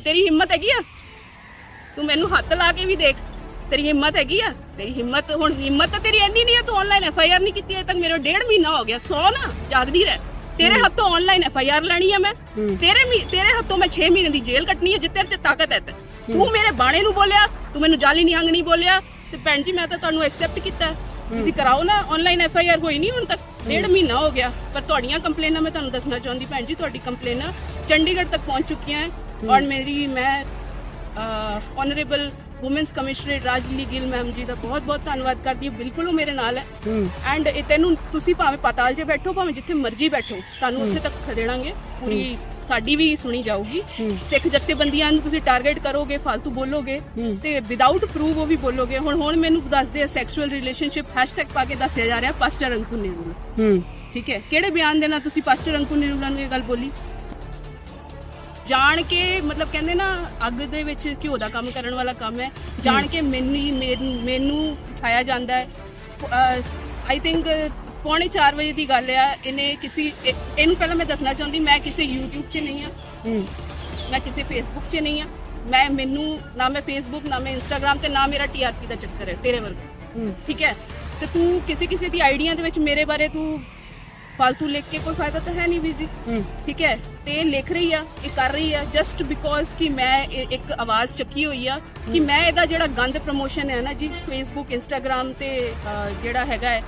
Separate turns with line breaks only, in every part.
ਤੇਰੀ ਹਿੰਮਤ ਹੈਗੀ ਆ? ਤੂੰ ਮੈਨੂੰ ਹੱਥ ਲਾ ਕੇ ਵੀ ਦੇਖ ਤੇਰੀ ਹਿੰਮਤ ਹੈਗੀ ਆ? ਤੇਰੀ ਹਿੰਮਤ ਹੁਣ ਹਿੰਮਤ ਤਾਂ ਤੇਰੀ ਇੰਨੀ ਨਹੀਂ ਹੈ ਤੂੰ ਆਨਲਾਈਨ ਐਫ ਆਈ ਆਰ ਨਹੀਂ ਕੀਤੀ ਅਜੇ ਤੱਕ ਮੇਰਾ ਡੇਢ ਮਹੀਨਾ ਹੋ ਗਿਆ ਸੌ ਨਾ ਜਾਗਦੀ ਰਹਿ। ਤੇਰੇ ਹੱਥੋਂ ਆਨਲਾਈਨ ਐਫ ਆਈ ਆਰ ਲੈਣੀ ਆ ਮੈਂ। ਤੇਰੇ ਮੀ- ਤੇਰੇ ਹੱਥੋਂ ਮੈਂ 6 ਮਹੀਨੇ ਦੀ ਜੇਲ੍ਹ ਕੱਟਣੀ ਹੈ ਜੇ ਤੇਰੇ 'ਚ ਤਾਕਤ ਹੈ ਤੇ। ਤੂੰ ਮੇਰੇ ਬਾਣੇ ਨੂੰ ਬੋਲਿਆ ਤੂੰ ਮੈਨੂੰ ਜਾਲੀ ਨਿਹੰਗ ਨਹੀਂ ਬੋਲਿਆ ਤੇ ਭੈਣ ਜੀ ਮੈਂ ਤਾਂ ਤੁਹਾਨੂੰ ਐਕਸੈਪਟ ਕੀਤਾ। ਹੈ। ਤੁਸੀਂ ਕਰਾਓ ਨਾ ਆਨਲਾਈਨ ਐਫ ਆਈ ਆਰ ਹੋਈ ਨਹੀਂ ਹੁਣ ਤੱਕ। ਡੇਢ ਮਹੀਨਾ ਹੋ ਗਿਆ ਪਰ ਤੁਹਾਡੀਆਂ ਕੰਪਲੇਨਾਂ ਮੈਂ ਤੁਹਾਨੂੰ ਦੱਸਣਾ ਚਾਹੁੰਦੀ ਭੈਣ ਜੀ ਤੁਹਾਡੀ ਕੰਪਲੇਨਾਂ ਚੰਡੀਗੜ੍ਹ ਤੱਕ ਪਹੁੰਚ ਚੁੱਕੀਆਂ ਹੈ ਔਰ ਮੇਰੀ ਮੈਂ honourable women's commissioner Rajli Gill ma'am ji ਦਾ ਬਹੁਤ ਬਹੁਤ ਧੰਨਵਾਦ ਕਰਦੀ ਹਾਂ। ਬਿਲਕੁਲ ਉਹ ਮੇਰੇ ਨਾਲ ਹੈ। ਐਂਡ ਇਹ ਤੈਨੂੰ ਤੁਸੀਂ ਭਾਵੇਂ ਪਾਤਾਲ 'ਚ ਬੈਠੋ ਭਾਵੇਂ ਜਿੱਥੇ ਮਰਜ਼ੀ ਬੈਠੋ ਤੁਹਾਨੂੰ ਉੱਥੇ ਤੱਕ ਖਦੇੜਾਂਗੇ ਪੂਰੀ ਸਾਡੀ ਵੀ ਸੁਣੀ ਜਾਊਗੀ। ਸਿੱਖ ਜਥੇਬੰਦੀਆਂ ਨੂੰ ਤੁਸੀਂ ਟਾਰਗੇਟ ਕਰੋਗੇ ਫालतू ਬੋਲੋਗੇ ਤੇ ਵਿਦਆਊਟ ਪ੍ਰੂਫ ਉਹ ਵੀ ਬੋਲੋਗੇ। ਹੁਣ ਹੁਣ ਮੈਨੂੰ ਦੱਸਦੇ ਆ ਸੈਕਸ਼ੂਅਲ ਰਿਲੇਸ਼ਨਸ਼ਿਪ ਹੈਸ਼ਟੈਗ ਪਾ ਕੇ ਦੱਸਿਆ ਜਾ ਰਿਹਾ ਪਾਸਟਰ ਅੰਕੁਰ ਨੇਰੂ
ਹੂੰ।
ਠੀਕ ਹੈ? ਕਿਹੜੇ ਬਿਆਨ ਦੇ ਨਾਲ ਤੁਸੀਂ ਪਾਸਟਰ ਨਿਰੂਲਾ ਨੂੰ ਇਹ ਗੱਲ ਬੋਲੀ। ਜਾਣ ਕੇ ਮਤਲਬ ਕਹਿੰਦੇ ਨਾ ਅੱਗ ਦੇ ਵਿੱਚ ਘਿਓ ਦਾ ਕੰਮ ਕਰਨ ਵਾਲਾ ਕੰਮ ਹੈ। ਜਾਣ ਕੇ ਮੈਨੂੰ ਮੈਨੂੰ- ਉਠਾਇਆ ਜਾਂਦਾ ਹੈ। ਆਈ ਥਿੰਕ ਪੌਣੇ 4 ਵਜੇ ਦੀ ਗੱਲ ਆ। ਇਹਨੇ ਕਿਸੇ ਇਹ- ਇਹਨੂੰ ਪਹਿਲਾਂ ਮੈਂ ਦੱਸਣਾ ਚਾਹੁੰਦੀ ਮੈਂ ਕਿਸੇ YouTube 'ਚ ਨਹੀਂ ਆ। ਮੈਂ ਕਿਸੇ Facebook 'ਚ ਨਹੀਂ ਆ। ਮੈਂ ਮੈਨੂੰ ਨਾ ਮੈਂ Facebook ਨਾ ਮੈਂ Instagram ਤੇ ਨਾ ਮੇਰਾ TRP ਦਾ ਚੱਕਰ ਹੈ ਤੇਰੇ ਵਰਗਾ। ਠੀਕ ਹੈ? ਤੇ ਤੂੰ ਕਿਸੇ ਕਿਸੇ ਦੀ ਆਈਡੀਆ ਦੇ ਵਿੱਚ ਮੇਰੇ ਬਾਰੇ ਤੂੰ ਫालतू ਲਿਖ ਕੇ ਕੋਈ ਫਾਇਦਾ ਤਾਂ ਹੈ ਨਹੀਂ ਵੀਰ ਜੀ ਠੀਕ ਹੈ ਤੇ ਲਿਖ ਰਹੀ ਆ ਇਹ ਕਰ ਰਹੀ ਆ ਜਸਟ ਬਿਕੋਜ਼ ਕਿ ਮੈਂ ਇਹ ਇੱਕ ਆਵਾਜ਼ ਚੱਕੀ ਹੋਈ ਆ ਕਿ ਮੈਂ ਇਹਦਾ ਜਿਹੜਾ ਗੰਦ ਪ੍ਰਮੋਸ਼ਨ ਹੈ ਨਾ ਜੀ ਫੇਸਬੁੱਕ ਇੰਸਟਾਗ੍ਰam ਤੇ ਅਹ, ਜਿਹੜਾ ਹੈਗਾ ਹੈ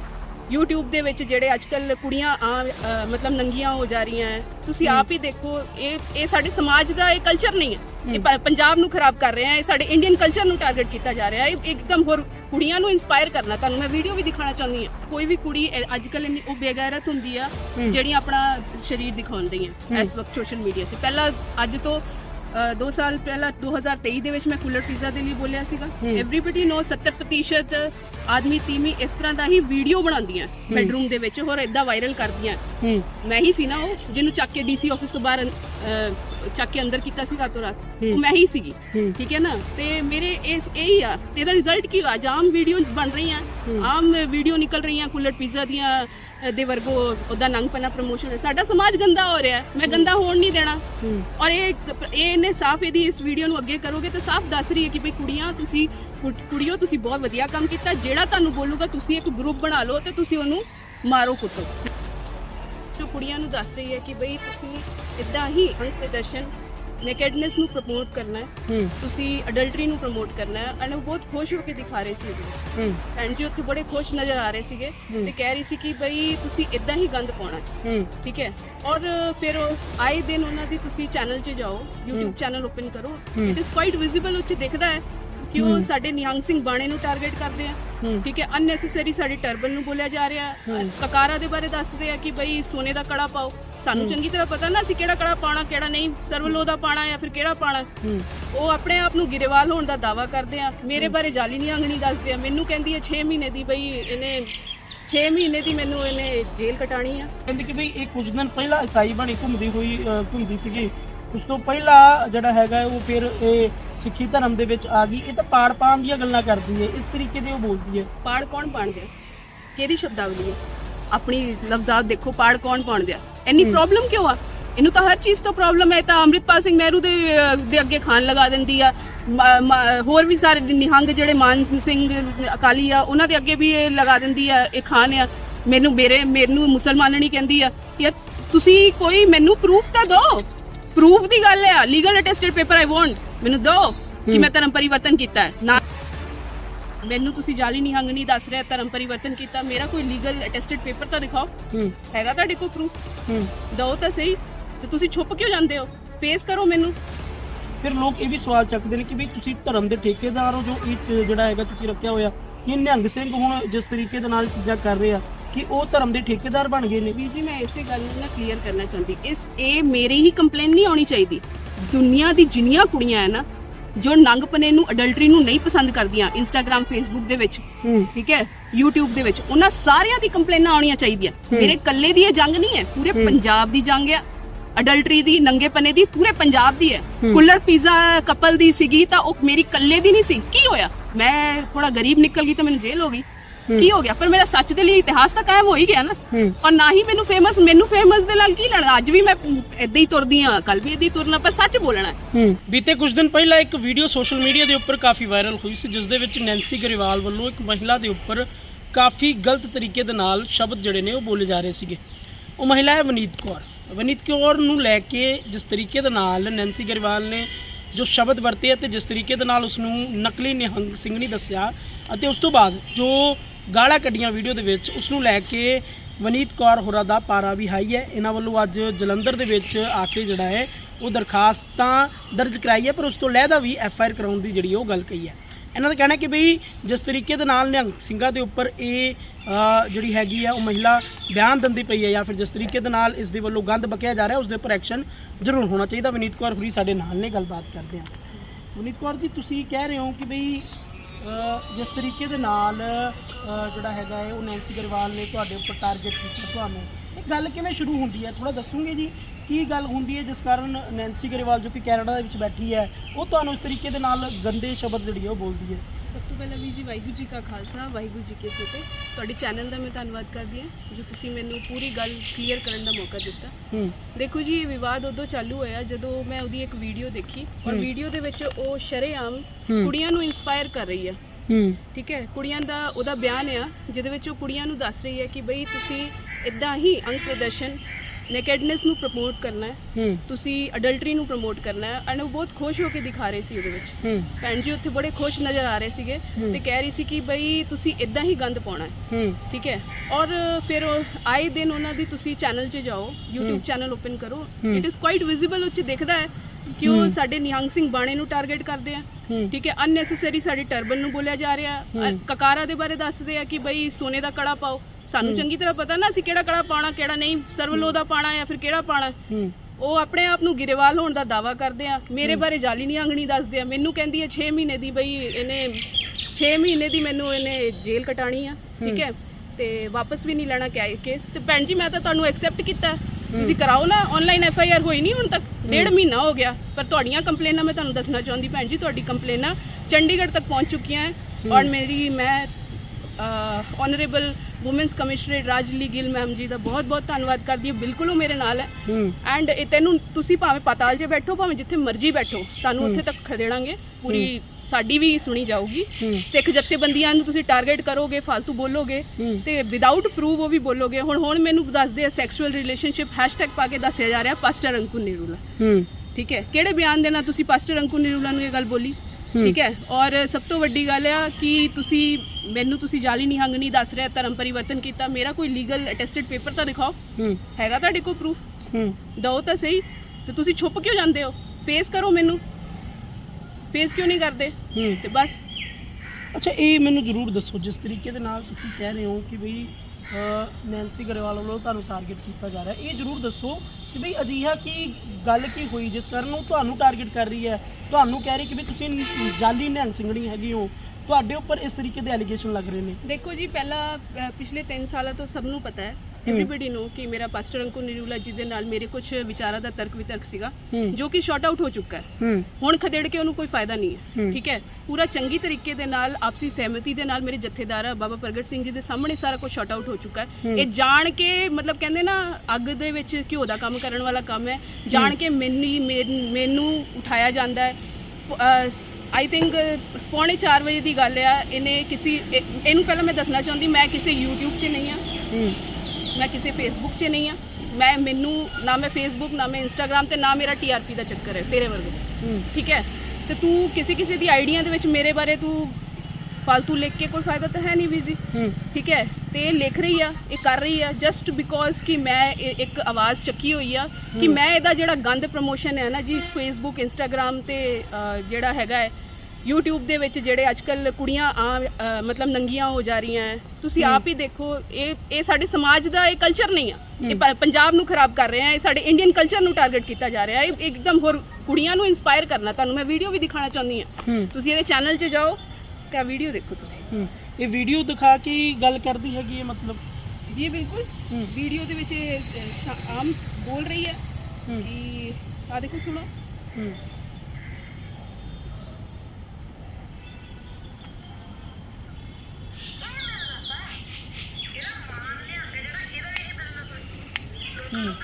YouTube ਦੇ ਵਿੱਚ ਜਿਹੜੇ ਅੱਜਕੱਲ ਕੁੜੀਆਂ ਆ ਮਤਲਬ ਨੰਗੀਆਂ ਹੋ ਜਾ ਰਹੀਆਂ ਹੈ ਤੁਸੀਂ ਆਪ ਹੀ ਦੇਖੋ ਇਹ ਇਹ ਸਾਡੇ ਸਮਾਜ ਦਾ ਇਹ ਕਲਚਰ ਨਹੀਂ ਹੈ ਇਹ ਪ- ਪੰਜਾਬ ਨੂੰ ਖਰਾਬ ਕਰ ਰਹੇ ਆ ਇਹ ਸਾਡੇ ਇੰਡੀਅਨ ਕਲਚਰ ਨੂੰ ਟਾਰਗੇਟ ਕੀਤਾ ਜਾ ਰਿਹਾ ਹੈ ਇਹ ਇੱਕਦਮ ਹੋਰ ਕੁੜੀਆਂ ਨੂੰ ਇਨਸਪਾਇਰ ਕਰਨਾ। ਤੁਹਾਨੂੰ ਮੈਂ ਵੀਡੀਓ ਵੀ ਦਿਖਾਣਾ ਚਾਹੁੰਦੀ ਹਾਂ। ਕੋਈ ਵੀ ਕੁੜੀ ਇਹ ਅੱਜਕੱਲ ਇੰਨੀ ਉਹ ਬੇਗੈਰਤ ਹੁੰਦੀ ਆ ਜਿਹੜੀਆਂ ਆਪਣਾ ਸਰੀਰ ਦਿਖਾਉਂਦੀਆਂ ਇਸ ਵਕਤ ਸੋਸ਼ਲ ਮੀਡੀਆ 'ਤੇ ਪਹਿਲਾਂ ਅੱਜ ਤੋਂ 2 ਸਾਲ ਪਹਿਲਾਂ 2023 ਦੇ ਵਿੱਚ ਮੈਂ ਕੂਲਰ ਪੀਜ਼ਾ ਦੇ ਲਈ ਬੋਲਿਆ ਸੀਗਾ। ਐਵਰੀਬਾਡੀ ਨੋ 70% ਆਦਮੀ ਤੀਮੀ ਇਸ ਤਰ੍ਹਾਂ ਦਾ ਹੀ ਵੀਡੀਓ ਬਣਾਉਂਦੀਆਂ ਬੈਡਰੂਮ ਦੇ ਵਿੱਚ ਹੋਰ ਇਦਾਂ ਵਾਇਰਲ ਕਰਦੀਆਂ। ਮੈਂ ਹੀ ਸੀ ਨਾ ਉਹ ਜਿਹਨੂੰ ਚੱਕ ਕੇ ਡੀਸੀ ਆਫਿਸ ਤੋਂ ਬਾਹਰ ਚੱਕ ਕੇ ਅੰਦਰ ਕੀਤਾ ਸੀ ਰਾਤੋਂ ਰਾਤ। ਉਹ ਮੈਂ ਹੀ ਸੀਗੀ। ਠੀਕ ਹੈ ਨਾ? ਤੇ ਮੇਰੇ ਇਸ ਇਹ ਹੀ ਆ। ਤੇ ਇਹਦਾ ਰਿਜ਼ਲਟ ਕੀ ਹੋਇਆ? ਆਮ ਵੀਡੀਓ ਬਣ ਰਹੀਆਂ ਆਮ ਵੀਡੀਓ ਨਿਕਲ ਰਹੀਆਂ ਕੁਲਰ ਪੀਜ਼ਾ ਦੀਆਂ ਦੇ ਵਰਗੋ ਉਹਦਾ ਨੰਗਪਨਾ ਪ੍ਰਮੋਸ਼ਨ ਹੈ ਸਾਡਾ ਸਮਾਜ ਗੰਦਾ ਹੋ ਰਿਹਾ। ਮੈਂ ਗੰਦਾ ਹੋਣ ਨਹੀਂ ਦੇਣਾ। ਔਰ ਇਹ ਇਹ ਇਹਨੇ ਸਾਫ਼ ਇਹਦੀ ਇਸ ਵੀਡੀਓ ਨੂੰ ਅੱਗੇ ਕਰੋਗੇ ਤਾਂ ਸਾਫ਼ ਦੱਸ ਰਹੀ ਹੈ ਕਿ ਭਈ ਕੁੜੀਆਂ ਤੁਸੀਂ ਕੁੜੀਓ ਤੁਸੀਂ ਬਹੁਤ ਵਧੀਆ ਕੰਮ ਕੀਤਾ। ਜਿਹੜਾ ਤੁਹਾਨੂੰ ਬੋਲੂਗਾ ਤੁਸੀਂ ਇੱਕ ਗਰੁੱਪ ਬਣਾ ਲਓ ਤੇ ਤੁਸੀਂ ਉਹਨੂੰ ਮਾਰੋ ਕੁੱਟੋ। ਜੋ ਕੁੜੀਆਂ ਨੂੰ ਦੱਸ ਰਹੀ ਹੈ ਕਿ ਭਈ ਤੁਸੀਂ ਇਦਾਂ ਹੀ ਅੰਸ਼ ਦਰਸ਼ਨ ਨੇਕਡਨੈਸ ਨੂੰ ਪ੍ਰਮੋਟ ਕਰਨਾ ਹੈ। ਤੁਸੀਂ ਅਡਲਟਰੀ ਨੂੰ ਪ੍ਰਮੋਟ ਕਰਨਾ ਹੈ ਐਂਡ ਉਹ ਬਹੁਤ ਖੁਸ਼ ਹੋ ਕੇ ਦਿਖਾ ਰਹੇ ਸੀ। ਐਂਡ ਜੀ ਉੱਥੇ ਬੜੇ ਖੁਸ਼ ਨਜ਼ਰ ਆ ਰਹੇ ਸੀਗੇ ਤੇ ਕਹਿ ਰਹੀ ਸੀ ਕਿ ਭਈ ਤੁਸੀਂ ਇਦਾਂ ਹੀ ਗੰਦ ਪਾਉਣਾ ਹੈ। ਠੀਕ ਹੈ? ਔਰ ਫਿਰ ਆਏ ਦਿਨ ਉਹਨਾਂ ਦੀ ਤੁਸੀਂ ਚੈਨਲ 'ਚ ਜਾਓ YouTube ਚੈਨਲ ਓਪਨ ਕਰੋ। ਇਟ ਇਜ਼ ਕੁਆਇਟ ਵਿਜ਼ੀਬਲ ਉੱਚ ਦਿਖਦਾ ਹੈ। ਕਿ ਉਹ ਸਾਡੇ ਨਿਹੰਗ ਸਿੰਘ ਬਾਣੇ ਨੂੰ ਟਾਰਗੇਟ ਕਰਦੇ ਆ। ਠੀਕ ਹੈ ਅਨਨੈਸੈਸਰੀ ਸਾਡੀ ਟਰਬਨ ਨੂੰ ਬੋਲਿਆ ਜਾ ਰਿਹਾ ਕਕਾਰਾ ਦੇ ਬਾਰੇ ਦੱਸ ਰਹੇ ਆ ਕਿ ਬਈ ਸੋਨੇ ਦਾ ਕੜਾ ਪਾਓ। ਸਾਨੂੰ ਚੰਗੀ ਤਰ੍ਹਾਂ ਪਤਾ ਨਾ ਅਸੀਂ ਕਿਹੜਾ ਕੜਾ ਪਾਣਾ ਕਿਹੜਾ ਨਹੀਂ। ਸਰਵਲੋ ਦਾ ਪਾਣਾ ਜਾਂ ਫਿਰ ਕਿਹੜਾ ਪਾਣਾ ਉਹ ਆਪਣੇ ਆਪ ਨੂੰ ਗਿਰੇਵਾਲ ਹੋਣ ਦਾ ਦਾਵਾ ਕਰਦੇ ਆ। ਮੇਰੇ ਬਾਰੇ ਜਾਲੀ ਨਹੀਂ ਅੰਗਣੀ ਦੱਸਦੇ ਆ। ਮੈਨੂੰ ਕਹਿੰਦੀ ਹੈ 6 ਮਹੀਨੇ ਦੀ ਬਈ ਇਹਨੇ 6 ਮਹੀਨੇ ਦੀ ਮੈਨੂੰ ਇਹਨੇ ਜੇਲ੍ਹ ਕਟਾਣੀ ਆ।
ਕਹਿੰਦੇ ਕਿ ਵੀ ਇਹ ਕੁਝ ਦਿਨ ਪਹਿਲਾਂ ਇਸਾਈ ਬਣੀ ਘੁੰਮਦੀ ਹੋਈ ਘੁੰਮਦੀ ਸੀਗੀ। ਉਸ ਤੋਂ ਪਹਿਲਾਂ ਜਿਹੜਾ ਹੈਗਾ ਉਹ ਫਿਰ ਇਹ ਸਿੱਖੀ ਧਰਮ ਦੇ ਵਿੱਚ ਆ ਗਈ ਇਹ ਤਾਂ ਪਾੜ ਪਾਣ ਦੀਆਂ ਗੱਲਾਂ ਕਰਦੀ ਹੈ ਇਸ ਤਰੀਕੇ ਦੇ ਉਹ ਬੋਲਦੀ ਹੈ।
ਪਾੜ ਕੌਣ ਪਾਣ ਗਿਆ ਕਿਹਦੀ ਸ਼ਬਦਾਵਲੀ ਹੈ? ਆਪਣੀ ਲਫ਼ਜ਼ਾਤ ਦੇਖੋ ਪਾੜ ਕੌਣ ਪਾਣ ਗਿਆ ਇੰਨੀ ਪ੍ਰੋਬਲਮ ਕਿਉਂ ਆ? ਇਹਨੂੰ ਤਾਂ ਹਰ ਚੀਜ਼ ਤੋਂ ਪ੍ਰੋਬਲਮ ਹੈ ਤਾਂ ਅੰਮ੍ਰਿਤਪਾਲ ਸਿੰਘ ਮਹਿਰੂ ਦੇ ਦੇ ਅੱਗੇ ਖਾਨ ਲਗਾ ਦਿੰਦੀ ਆ। ਹੋਰ ਵੀ ਸਾਰੇ ਨਿਹੰਗ ਜਿਹੜੇ ਮਾਨ ਸਿੰਘ ਅਕਾਲੀ ਆ ਉਹਨਾਂ ਦੇ ਅੱਗੇ ਵੀ ਇਹ ਲਗਾ ਦਿੰਦੀ ਆ ਇਹ ਖਾਨ ਆ। ਮੈਨੂੰ ਮੇਰੇ ਮੈਨੂੰ ਮੁਸਲਮਾਨਣੀ ਕਹਿੰਦੀ ਆ ਯਾਰ ਤੁਸੀਂ ਕੋਈ ਮੈਨੂੰ ਪ੍ਰੂਫ ਤਾਂ ਦਿਓ। ਪ੍ਰੂਫ ਦੀ ਗੱਲ ਹੈ legal attested paper I want ਮੈਨੂੰ ਦਿਓ ਕਿ ਮੈਂ ਧਰਮ ਪਰਿਵਰਤਨ ਕੀਤਾ ਹੈ। ਨਾ ਮੈਨੂੰ ਤੁਸੀਂ ਜਾਲੀ ਨਿਹੰਗ ਨਹੀਂ ਦੱਸ ਰਿਹਾ ਧਰਮ ਪਰਿਵਰਤਨ ਕੀਤਾ। ਮੇਰਾ ਕੋਈ ਲੀਗਲ ਅਟੈਸਟਡ ਪੇਪਰ ਤਾਂ ਦਿਖਾਓ। ਹੈਗਾ ਤੁਹਾਡੇ ਕੋਲ ਪ੍ਰੂਫ ਦਿਓ ਤਾਂ ਸਹੀ। ਤੇ ਤੁਸੀਂ ਛੁਪ ਕਿਉਂ ਜਾਂਦੇ ਹੋ? ਫੇਸ ਕਰੋ ਮੈਨੂੰ।
ਫਿਰ ਲੋਕ ਇਹ ਵੀ ਸਵਾਲ ਚੱਕਦੇ ਨੇ ਕਿ ਵੀ ਤੁਸੀਂ ਧਰਮ ਦੇ ਠੇਕੇਦਾਰ ਹੋ ਜੋ ਇਹ ਜਿਹੜਾ ਹੈਗਾ ਤੁਸੀਂ ਰੱਖਿਆ ਹੋਇਆ ਇਹ ਨਿਹੰਗ ਸਿੰਘ ਹੁਣ ਜਿਸ ਤਰੀਕੇ ਦੇ ਨਾਲ ਚੀਜ਼ਾਂ ਕਰ ਰਹੇ ਆ ਕਿ ਉਹ ਧਰਮ ਦੇ ਠੇਕੇਦਾਰ ਬਣ ਗਏ ਨੇ।
ਵੀਰ ਜੀ ਮੈਂ ਇਸੇ ਗੱਲ ਨੂੰ ਨਾ ਕਲੀਅਰ ਕਰਨਾ ਚਾਹੁੰਦੀ। ਇਸ ਇਹ ਮੇਰੀ ਹੀ ਕੰਪਲੇਨ ਨਹੀਂ ਆਉਣੀ ਚਾਹੀਦੀ। ਦੁਨੀਆ ਦੀ ਜਿੰਨੀਆਂ ਕੁੜੀਆਂ ਹੈ ਨਾ ਜੋ ਨੰਗਪਨੇ ਨੂੰ ਅਡਲਟਰੀ ਨੂੰ ਨਹੀਂ ਪਸੰਦ ਕਰਦੀਆਂ ਇੰਸਟਾਗ੍ਰam ਫੇਸਬੁੱਕ ਦੇ ਵਿੱਚ
ਹੂੰ।
ਠੀਕ ਹੈ YouTube ਦੇ ਵਿੱਚ ਉਹਨਾਂ ਸਾਰਿਆਂ ਦੀ ਕੰਪਲੇਨਾਂ ਆਉਣੀਆਂ ਚਾਹੀਦੀਆਂ। ਮੇਰੇ ਇਕੱਲੇ ਦੀ ਇਹ ਜੰਗ ਨਹੀਂ ਹੈ ਪੂਰੇ ਪੰਜਾਬ ਦੀ ਜੰਗ ਹੈ। ਅਡਲਟਰੀ ਦੀ ਨੰਗੇਪਨੇ ਦੀ ਪੂਰੇ ਪੰਜਾਬ ਦੀ ਹੈ। ਕੁੱਲਰ ਪੀਜ਼ਾ ਕਪਲ ਦੀ ਸੀਗੀ ਤਾਂ ਉਹ ਮੇਰੀ ਇਕੱਲੇ ਦੀ ਨਹੀਂ ਸੀ। ਕੀ ਹੋਇਆ? ਮੈਂ ਥੋੜਾ ਗਰੀਬ ਨਿਕਲ ਗਈ ਤਾਂ ਮੈਨੂੰ ਜੇਲ੍ਹ ਹੋ ਗਈ। ਕੀ ਹੋ ਗਿਆ? ਪਰ ਮੇਰਾ ਸੱਚ ਦੇ ਲਈ ਇਤਿਹਾਸ ਤਾਂ ਕਾਇਮ ਹੋ ਹੀ ਗਿਆ ਨਾ। ਔਰ ਨਾ ਹੀ ਮੈਨੂੰ ਫੇਮਸ ਮੈਨੂੰ ਫੇਮਸ ਦੇ ਨਾਲ ਕੀ ਲੜਨਾ? ਅੱਜ ਵੀ ਮੈਂ ਏਦਾਂ ਹੀ ਤੁਰਦੀ ਆ ਕੱਲ ਵੀ ਹੀ ਤੁਰਨਾ ਪਰ ਸੱਚ ਬੋਲਣਾ ਹੈ।
ਹੂੰ। ਬੀਤੇ ਕੁਝ ਦਿਨ ਪਹਿਲਾਂ ਇੱਕ ਵੀਡੀਓ ਸੋਸ਼ਲ ਮੀਡੀਆ ਦੇ ਉੱਪਰ ਕਾਫੀ ਵਾਇਰਲ ਹੋਈ ਸੀ ਜਿਸ ਦੇ ਵਿੱਚ ਨੈਂਸੀ ਗਰੇਵਾਲ ਵੱਲੋਂ ਇੱਕ ਮਹਿਲਾ ਦੇ ਉੱਪਰ ਕਾਫੀ ਗਲਤ ਤਰੀਕੇ ਦੇ ਨਾਲ ਸ਼ਬਦ ਜਿਹੜੇ ਨੇ ਉਹ ਬੋਲੇ ਜਾ ਰਹੇ ਸੀਗੇ। ਉਹ ਮਹਿਲਾ ਹੈ ਵਨੀਤ ਕੌਰ। ਵਨੀਤ ਕੌਰ ਨੂੰ ਲੈ ਕੇ ਜਿਸ ਤਰੀਕੇ ਦੇ ਨਾਲ ਨੈਂਸੀ ਗਰੇਵਾਲ ਨੇ ਜੋ ਸ਼ਬਦ ਵਰਤੇ ਅਤੇ ਜਿਸ ਤਰੀਕੇ ਦੇ ਨਾਲ ਉਸ ਨੂੰ ਨਕਲੀ ਨਿਹੰਗ ਸਿੰਘਣੀ ਦੱਸਿਆ ਅਤੇ ਉਸ ਤੋਂ ਬਾਅਦ ਜੋ ਗਾਲਾਂ ਕੱਢੀਆਂ ਵੀਡੀਓ ਦੇ ਵਿੱਚ ਉਸ ਨੂੰ ਲੈ ਕੇ ਵਨੀਤ ਕੌਰ ਹੋਰਾਂ ਦਾ ਪਾਰਾ ਵੀ ਹਾਈ ਹੈ। ਇਹਨਾਂ ਵੱਲੋਂ ਅੱਜ ਜਲੰਧਰ ਦੇ ਵਿੱਚ ਆ ਕੇ ਜਿਹੜਾ ਹੈ, ਉਹ ਦਰਖਾਸਤਾਂ ਦਰਜ ਕਰਾਈ ਹੈ, ਪਰ ਉਸ ਤੋਂ ਲਹਿਦਾ ਵੀ ਐਫ ਆਈ ਆਰ ਕਰਾਉਣ ਦੀ ਜਿਹੜੀ ਉਹ ਗੱਲ ਕਹੀ ਹੈ। ਇਹਨਾਂ ਦਾ ਕਹਿਣਾ ਕਿ ਬਈ, ਜਿਸ ਤਰੀਕੇ ਦੇ ਨਾਲ ਨਿਹੰਗ ਸਿੰਘਾਂ ਦੇ ਉੱਪਰ ਇਹ ਜਿਹੜੀ ਹੈਗੀ ਆ ਉਹ ਮਹਿਲਾ ਬਿਆਨ ਦਿੰਦੀ ਪਈ ਹੈ ਜਾਂ ਫਿਰ ਜਿਸ ਤਰੀਕੇ ਦੇ ਨਾਲ ਇਸ ਦੇ ਵੱਲੋਂ ਗੰਦ ਬਕਿਆ ਜਾ ਰਿਹਾ, ਉਸ ਦੇ ਉੱਪਰ ਐਕਸ਼ਨ ਜ਼ਰੂਰ ਹੋਣਾ ਚਾਹੀਦਾ। ਵਿਨੀਤ ਕੌਰ ਹੁਰੀ ਸਾਡੇ ਨਾਲ ਨੇ, ਗੱਲਬਾਤ ਕਰਦੇ ਹਾਂ। ਵਿਨੀਤ ਕੌਰ ਜੀ, ਤੁਸੀਂ ਕਹਿ ਰਹੇ ਹੋ ਕਿ ਬਈ ਜਿਸ ਤਰੀਕੇ ਦੇ ਨਾਲ ਜਿਹੜਾ ਹੈਗਾ ਹੈ, ਉਹ ਨੈਂਸੀ ਗਰੇਵਾਲ ਨੇ ਤੁਹਾਡੇ ਉੱਪਰ ਟਾਰਗੇਟ ਕੀਤਾ ਤੁਹਾਨੂੰ। ਇਹ ਗੱਲ ਕਿਵੇਂ ਸ਼ੁਰੂ ਹੁੰਦੀ ਹੈ? ਥੋੜਾ ਦੱਸੋਗੇ ਜੀ? ਕੀ ਗੱਲ ਹੁੰਦੀ ਹੈ ਜਿਸ ਕਾਰਨ ਨੈਂਸੀ ਗਰੇਵਾਲ ਜੋ ਕਿ ਕੈਨੇਡਾ ਦੇ ਵਿੱਚ ਬੈਠੀ ਹੈ, ਉਹ ਤੁਹਾਨੂੰ ਇਸ ਤਰੀਕੇ ਦੇ ਨਾਲ ਗੰਦੇ ਸ਼ਬਦ ਜਿਹੜੀ ਹੈ ਉਹ ਬੋਲਦੀ ਹੈ?
ਸਭ ਤੋਂ ਪਹਿਲਾਂ ਵੀ ਜੀ ਵਾਹਿਗੁਰੂ ਜੀ ਕਾ ਖਾਲਸਾ ਵਾਹਿਗੁਰੂ ਜੀ ਕੀ ਫਤਿਹ। ਤੁਹਾਡੇ ਚੈਨਲ ਦਾ ਮੈਂ ਧੰਨਵਾਦ ਕਰਦੀ ਹਾਂ ਜੋ ਤੁਸੀਂ ਮੈਨੂੰ ਪੂਰੀ ਗੱਲ ਕਲੀਅਰ ਕਰਨ ਦਾ ਮੌਕਾ ਦਿੱਤਾ।
ਹੂੰ।
ਦੇਖੋ ਜੀ ਇਹ ਵਿਵਾਦ ਉਦੋਂ ਚਾਲੂ ਹੋਇਆ ਜਦੋਂ ਮੈਂ ਉਹਦੀ ਇੱਕ ਵੀਡੀਓ ਦੇਖੀ ਔਰ। ਵੀਡੀਓ ਦੇ ਵਿੱਚ ਉਹ ਸ਼ਰੇਆਮ। ਕੁੜੀਆਂ ਨੂੰ ਇਨਸਪਾਇਰ ਕਰ ਰਹੀ ਹੈ
ਹੂੰ।
ਠੀਕ ਹੈ ਕੁੜੀਆਂ ਦਾ ਉਹਦਾ ਬਿਆਨ ਆ ਜਿਹਦੇ ਵਿੱਚ ਉਹ ਕੁੜੀਆਂ ਨੂੰ ਦੱਸ ਰਹੀ ਹੈ ਕਿ ਬਈ ਤੁਸੀਂ ਇਦਾਂ ਹੀ ਅੰਗ ਪ੍ਰਦਰਸ਼ਨ ਨੈਕਡਨੈਸ ਨੂੰ ਪ੍ਰਮੋਟ ਕਰਨਾ ਹੈ। ਤੁਸੀਂ ਅਡਲਟਰੀ ਨੂੰ ਪ੍ਰਮੋਟ ਕਰਨਾ ਹੈ ਐਂਡ ਉਹ ਬਹੁਤ ਖੁਸ਼ ਹੋ ਕੇ ਦਿਖਾ ਰਹੇ ਸੀ ਉਹਦੇ ਵਿੱਚ। ਭੈਣ ਜੀ ਉੱਥੇ ਬੜੇ ਖੁਸ਼ ਨਜ਼ਰ ਆ ਰਹੇ ਸੀਗੇ। ਤੇ ਕਹਿ ਰਹੀ ਸੀ ਕਿ ਬਈ ਤੁਸੀਂ ਇਦਾਂ ਹੀ ਗੰਦ ਪਾਉਣਾ ਹੈ। ਠੀਕ ਹੈ। ਔਰ ਫਿਰ ਆਏ ਦਿਨ ਉਹਨਾਂ ਦੀ ਤੁਸੀਂ ਚੈਨਲ 'ਚ ਜਾਓ। YouTube ਚੈਨਲ ਓਪਨ ਕਰੋ। ਇਟ ਇਜ਼ ਕੁਆਇਟ ਵਿਜ਼ੀਬਲ ਉੱਚ ਦਿਖਦਾ ਹੈ ਕਿ ਉਹ। ਸਾਡੇ ਨਿਹੰਗ ਸਿੰਘ ਬਾਣੇ ਨੂੰ ਟਾਰਗੇਟ ਕਰਦੇ ਆ। ਠੀਕ ਹੈ। ਅਨਨੈਸੈਸਰੀ ਸਾਡੀ ਟਰਬਨ ਨੂੰ ਬੋਲਿਆ ਜਾ ਰਿਹਾ ਕਕਾਰਾ ਦੇ ਬਾਰੇ ਦੱਸਦੇ ਆ ਕਿ ਬਈ ਸੋਨੇ ਦਾ ਕੜਾ ਪਾਓ। ਸਾਨੂੰ। ਚੰਗੀ ਤਰ੍ਹਾਂ ਪਤਾ ਨਾ ਅਸੀਂ ਕਿਹੜਾ ਕੜਾ ਪਾਣਾ ਕਿਹੜਾ ਨਹੀਂ ਸਰਵਲੋ ਦਾ ਪਾਣਾ ਜਾਂ ਫਿਰ ਕਿਹੜਾ ਪਾਣਾ ਉਹ ਆਪਣੇ ਆਪ ਨੂੰ ਗਿਰੇਵਾਲ ਹੋਣ ਦਾ ਦਾਵਾ ਕਰਦੇ ਆ। ਮੇਰੇ ਬਾਰੇ ਜਾਲੀ ਨਹੀਂ ਅੰਗਣੀ ਦੱਸਦੇ ਆ। ਮੈਨੂੰ ਕਹਿੰਦੀ ਹੈ 6 ਮਹੀਨੇ ਦੀ ਬਈ ਇਹਨੇ 6 ਮਹੀਨੇ ਦੀ ਮੈਨੂੰ ਇਹਨੇ ਜੇਲ੍ਹ ਕਟਾਣੀ ਆ ਠੀਕ ਹੈ। ਤੇ ਵਾਪਸ ਵੀ ਨਹੀਂ ਲੈਣਾ ਕੇਸ। ਤੇ ਭੈਣ ਜੀ ਮੈਂ ਤਾਂ ਤੁਹਾਨੂੰ ਐਕਸੈਪਟ ਕੀਤਾ। ਤੁਸੀਂ ਕਰਾਓ ਨਾ ਆਨਲਾਈਨ ਐਫ ਆਈ ਆਰ ਹੋਈ ਨਹੀਂ ਹੁਣ ਤੱਕ। ਡੇਢ ਮਹੀਨਾ ਹੋ ਗਿਆ। ਪਰ ਤੁਹਾਡੀਆਂ ਕੰਪਲੇਨਾਂ ਮੈਂ ਤੁਹਾਨੂੰ ਦੱਸਣਾ ਚਾਹੁੰਦੀ ਭੈਣ ਜੀ ਤੁਹਾਡੀ ਕੰਪਲੇਨਾਂ ਚੰਡੀਗੜ੍ਹ ਤੱਕ ਪਹੁੰਚ ਚੁੱਕੀਆਂ ਹੈ। ਔਰ ਮੇਰੀ ਮੈਂ honourable women's commissioner Rajli Gill ma'am ji ਦਾ ਬਹੁਤ ਬਹੁਤ ਧੰਨਵਾਦ ਕਰਦੀ ਹਾਂ। ਬਿਲਕੁਲ ਉਹ ਮੇਰੇ ਨਾਲ ਹੈ। ਐਂਡ ਇਹ ਤੈਨੂੰ ਤੁਸੀਂ ਭਾਵੇਂ ਪਾਤਾਲ 'ਚ ਬੈਠੋ ਭਾਵੇਂ ਜਿੱਥੇ ਮਰਜ਼ੀ ਬੈਠੋ ਤੁਹਾਨੂੰ ਉੱਥੇ ਤੱਕ ਖਦੇੜਾਂਗੇ ਪੂਰੀ ਸਾਡੀ ਵੀ ਸੁਣੀ ਜਾਊਗੀ। ਸਿੱਖ ਜਥੇਬੰਦੀਆਂ ਨੂੰ ਤੁਸੀਂ ਟਾਰਗੇਟ ਕਰੋਗੇ ਫालतू ਬੋਲੋਗੇ ਤੇ ਵਿਦਆਊਟ ਪ੍ਰੂਫ ਉਹ ਵੀ ਬੋਲੋਗੇ। ਹੁਣ ਹੁਣ ਮੈਨੂੰ ਦੱਸਦੇ ਆ ਸੈਕਸ਼ੂਅਲ ਰਿਲੇਸ਼ਨਸ਼ਿਪ ਹੈਸ਼ਟੈਗ ਪਾ ਕੇ ਦੱਸਿਆ ਜਾ ਰਿਹਾ ਪਾਸਟਰ ਅੰਕੁਰ ਨਿਰੂਲਾ ਠੀਕ ਹੈ? ਕਿਹੜੇ ਬਿਆਨ ਦੇ ਨਾਲ ਤੁਸੀਂ ਪਾਸਟਰ ਅੰਕੁਰ ਨਿਰੂਲਾ ਨੂੰ ਇਹ ਗੱਲ ਬੋਲੀ। ਠੀਕ ਹੈ? ਔਰ ਸਭ ਤੋਂ ਵੱਡੀ ਗੱਲ ਆ ਕਿ ਤੁਸੀਂ ਮੈਨੂੰ ਤੁਸੀਂ ਜਾਲੀ ਨਿਹੰਗ ਨਹੀਂ ਦੱਸ ਰਿਹਾ ਧਰਮ ਪਰਿਵਰਤਨ ਕੀਤਾ ਮੇਰਾ ਕੋਈ ਲੀਗਲ ਅਟੈਸਟਡ ਪੇਪਰ ਤਾਂ ਦਿਖਾਓ।
ਹੂੰ।
ਹੈਗਾ ਤੁਹਾਡੇ ਕੋਲ ਪ੍ਰੂਫ
ਹੂੰ।
ਦਓ ਤਾਂ ਸਹੀ। ਤੇ ਤੁਸੀਂ ਛੁਪ ਕਿਉਂ ਜਾਂਦੇ ਹੋ? ਫੇਸ ਕਰੋ ਮੈਨੂੰ। ਫੇਸ ਕਿਉਂ ਨਹੀਂ ਕਰਦੇ?
ਹੂੰ।
ਤੇ ਬਸ।
ਅੱਛਾ ਇਹ ਮੈਨੂੰ ਜ਼ਰੂਰ ਦੱਸੋ ਜਿਸ ਤਰੀਕੇ ਦੇ ਨਾਲ ਤੁਸੀਂ ਕਹਿ ਰਹੇ ਹੋ ਕਿ ਬਈ ਨੈਂਸੀ ਗਰੇਵਾਲ ਵੱਲੋਂ ਤੁਹਾਨੂੰ ਟਾਰਗੇਟ ਕੀਤਾ ਜਾ ਰਿਹਾ ਇਹ ਜ਼ਰੂਰ ਦੱਸੋ ਕਿ ਬਈ ਅਜਿਹਾ ਕੀ ਗੱਲ ਕੀ ਹੋਈ ਜਿਸ ਕਾਰਨ ਉਹ ਤੁਹਾਨੂੰ ਟਾਰਗੇਟ ਕਰ ਰਹੀ ਹੈ? ਤੁਹਾਨੂੰ ਕਹਿ ਰਹੀ ਕਿ ਵੀ ਤੁਸੀਂ ਜਾਲੀ ਨਿਹੰਗ ਸਿੰਘਣੀ ਹੈਗੀ ਹੋ। ਤੁਹਾਡੇ ਉੱਪਰ ਇਸ ਤਰੀਕੇ ਦੇ ਐਲੀਗੇਸ਼ਨ ਲੱਗ ਰਹੇ ਨੇ?
ਦੇਖੋ ਜੀ ਪਹਿਲਾਂ ਅ, ਪਿਛਲੇ 3 ਸਾਲਾਂ ਤੋਂ ਸਭ ਨੂੰ ਪਤਾ ਹੈ। ਐਵਰੀਬਡੀ ਨੂੰ ਕਿ ਮੇਰਾ ਪਾਸਟਰ ਅੰਕੁਰ ਨਿਰੂਲਾ ਜੀ ਦੇ ਨਾਲ ਮੇਰੇ ਕੁਝ ਵਿਚਾਰਾਂ ਦਾ ਤਰਕ ਵਿਤਰਕ ਸੀਗਾ
ਹੂੰ।
ਜੋ ਕਿ ਸ਼ਾਰਟ ਆਊਟ ਹੋ ਚੁੱਕਾ ਹੈ।
ਹੂੰ।
ਹੁਣ ਖਦੇੜ ਕੇ ਉਹਨੂੰ ਕੋਈ ਫਾਇਦਾ ਨਹੀਂ ਹੈ
ਹੂੰ।
ਠੀਕ ਹੈ? ਪੂਰਾ ਚੰਗੀ ਤਰੀਕੇ ਦੇ ਨਾਲ ਆਪਸੀ ਸਹਿਮਤੀ ਦੇ ਨਾਲ ਮੇਰੇ ਜਥੇਦਾਰ ਬਾਬਾ ਪ੍ਰਗਟ ਸਿੰਘ ਜੀ ਦੇ ਸਾਹਮਣੇ ਸਾਰਾ ਕੁਝ ਸ਼ਾਰਟ ਆਊਟ ਹੋ ਚੁੱਕਾ ਹੈ।
ਹੂੰ।
ਇਹ ਜਾਣ ਕੇ ਮਤਲਬ ਕਹਿੰਦੇ ਨਾ ਅੱਗ ਦੇ ਵਿੱਚ ਘਿਓ ਦਾ ਕੰਮ ਕਰਨ ਵਾਲਾ ਕੰਮ ਹੈ। ਜਾਣ ਕੇ ਮੈਨੂੰ ਮੈਨੂੰ ਉਠਾਇਆ ਜਾਂਦਾ ਹੈ। ਆਈ ਥਿੰਕ ਪੌਣੇ 4 ਵਜੇ ਦੀ ਗੱਲ ਆ ਇਹਨੇ ਕਿਸੇ ਇਹ- ਇਹਨੂੰ ਪਹਿਲਾਂ ਮੈਂ ਦੱਸਣਾ ਚਾਹੁੰਦੀ ਮੈਂ ਕਿਸੇ YouTube 'ਚ ਨਹੀਂ ਆ ਮੈਂ ਕਿਸੇ ਫੇਸਬੁੱਕ 'ਚ ਨਹੀਂ ਆ ਮੈਂ ਮੈਨੂੰ ਨਾ ਮੈਂ ਫੇਸਬੁੱਕ ਨਾ ਮੈਂ ਇੰਸਟਾਗ੍ਰam ਤੇ ਨਾ ਮੇਰਾ TRP ਦਾ ਚੱਕਰ ਹੈ ਤੇਰੇ ਵਰਗਾ। ਠੀਕ ਹੈ? ਤੇ ਤੂੰ ਕਿਸੇ ਕਿਸੇ ਦੀ ਆਈਡੀਆਂ ਦੇ ਵਿੱਚ ਮੇਰੇ ਬਾਰੇ ਤੂੰ ਫालतू ਲਿਖ ਕੇ ਕੋਈ ਫਾਇਦਾ ਤਾਂ ਹੈ ਨਹੀਂ ਵੀਰ ਜੀ ਠੀਕ ਹੈ ਤੇ ਇਹ ਲਿਖ ਰਹੀ ਆ ਇਹ ਕਰ ਰਹੀ ਆ ਜਸਟ ਬਿਕੋਜ਼ ਕਿ ਮੈਂ ਇਹ ਇੱਕ ਆਵਾਜ਼ ਚੱਕੀ ਹੋਈ ਆ ਕਿ ਮੈਂ ਇਹਦਾ ਜਿਹੜਾ ਗੰਦ ਪ੍ਰਮੋਸ਼ਨ ਹੈ ਨਾ ਜੀ ਫੇਸਬੁੱਕ ਇੰਸਟਾਗ੍ਰam ਤੇ ਜਿਹੜਾ ਹੈਗਾ ਹੈ YouTube ਦੇ ਵਿੱਚ ਜਿਹੜੇ ਅੱਜਕੱਲ ਕੁੜੀਆਂ ਆ ਮਤਲਬ ਨੰਗੀਆਂ ਹੋ ਜਾ ਰਹੀਆਂ ਹੈ ਤੁਸੀਂ ਆਪ ਹੀ ਦੇਖੋ ਇਹ ਇਹ ਸਾਡੇ ਸਮਾਜ ਦਾ ਇਹ ਕਲਚਰ ਨਹੀਂ ਆ ਇਹ ਪ- ਪੰਜਾਬ ਨੂੰ ਖਰਾਬ ਕਰ ਰਹੇ ਆ ਇਹ ਸਾਡੇ ਇੰਡੀਅਨ ਕਲਚਰ ਨੂੰ ਟਾਰਗੇਟ ਕੀਤਾ ਜਾ ਰਿਹਾ ਹੈ ਇਹ ਇੱਕਦਮ ਹੋਰ ਕੁੜੀਆਂ ਨੂੰ ਇਨਸਪਾਇਰ ਕਰਨਾ ਤੁਹਾਨੂੰ ਮੈਂ ਵੀਡੀਓ ਵੀ ਦਿਖਾਣਾ ਚਾਹੁੰਦੀ ਹੂੰ ਤੁਸੀਂ ਇਹਦੇ ਚੈਨਲ 'ਚ ਜਾਓ ਤੇ ਵੀਡੀਓ ਦੇਖੋ ਤੁਸੀਂ।
ਹੂੰ। ਇਹ ਵੀਡੀਓ ਦਿਖਾ ਕੇ ਹੀ ਗੱਲ ਕਰਦੀ ਹੈਗੀ ਹੈ ਮਤਲਬ।
ਜੀ ਬਿਲਕੁਲ।
ਹੂੰ।
ਵੀਡੀਓ ਦੇ ਵਿੱਚ ਇਹ, ਅਹ, ਸ਼ਾ- ਆਮ ਬੋਲ ਰਹੀ ਹੈ।
ਹੂੰ।
ਕਿ ਆ ਦੇਖੋ ਸੁਣੋ।
ਹੂੰ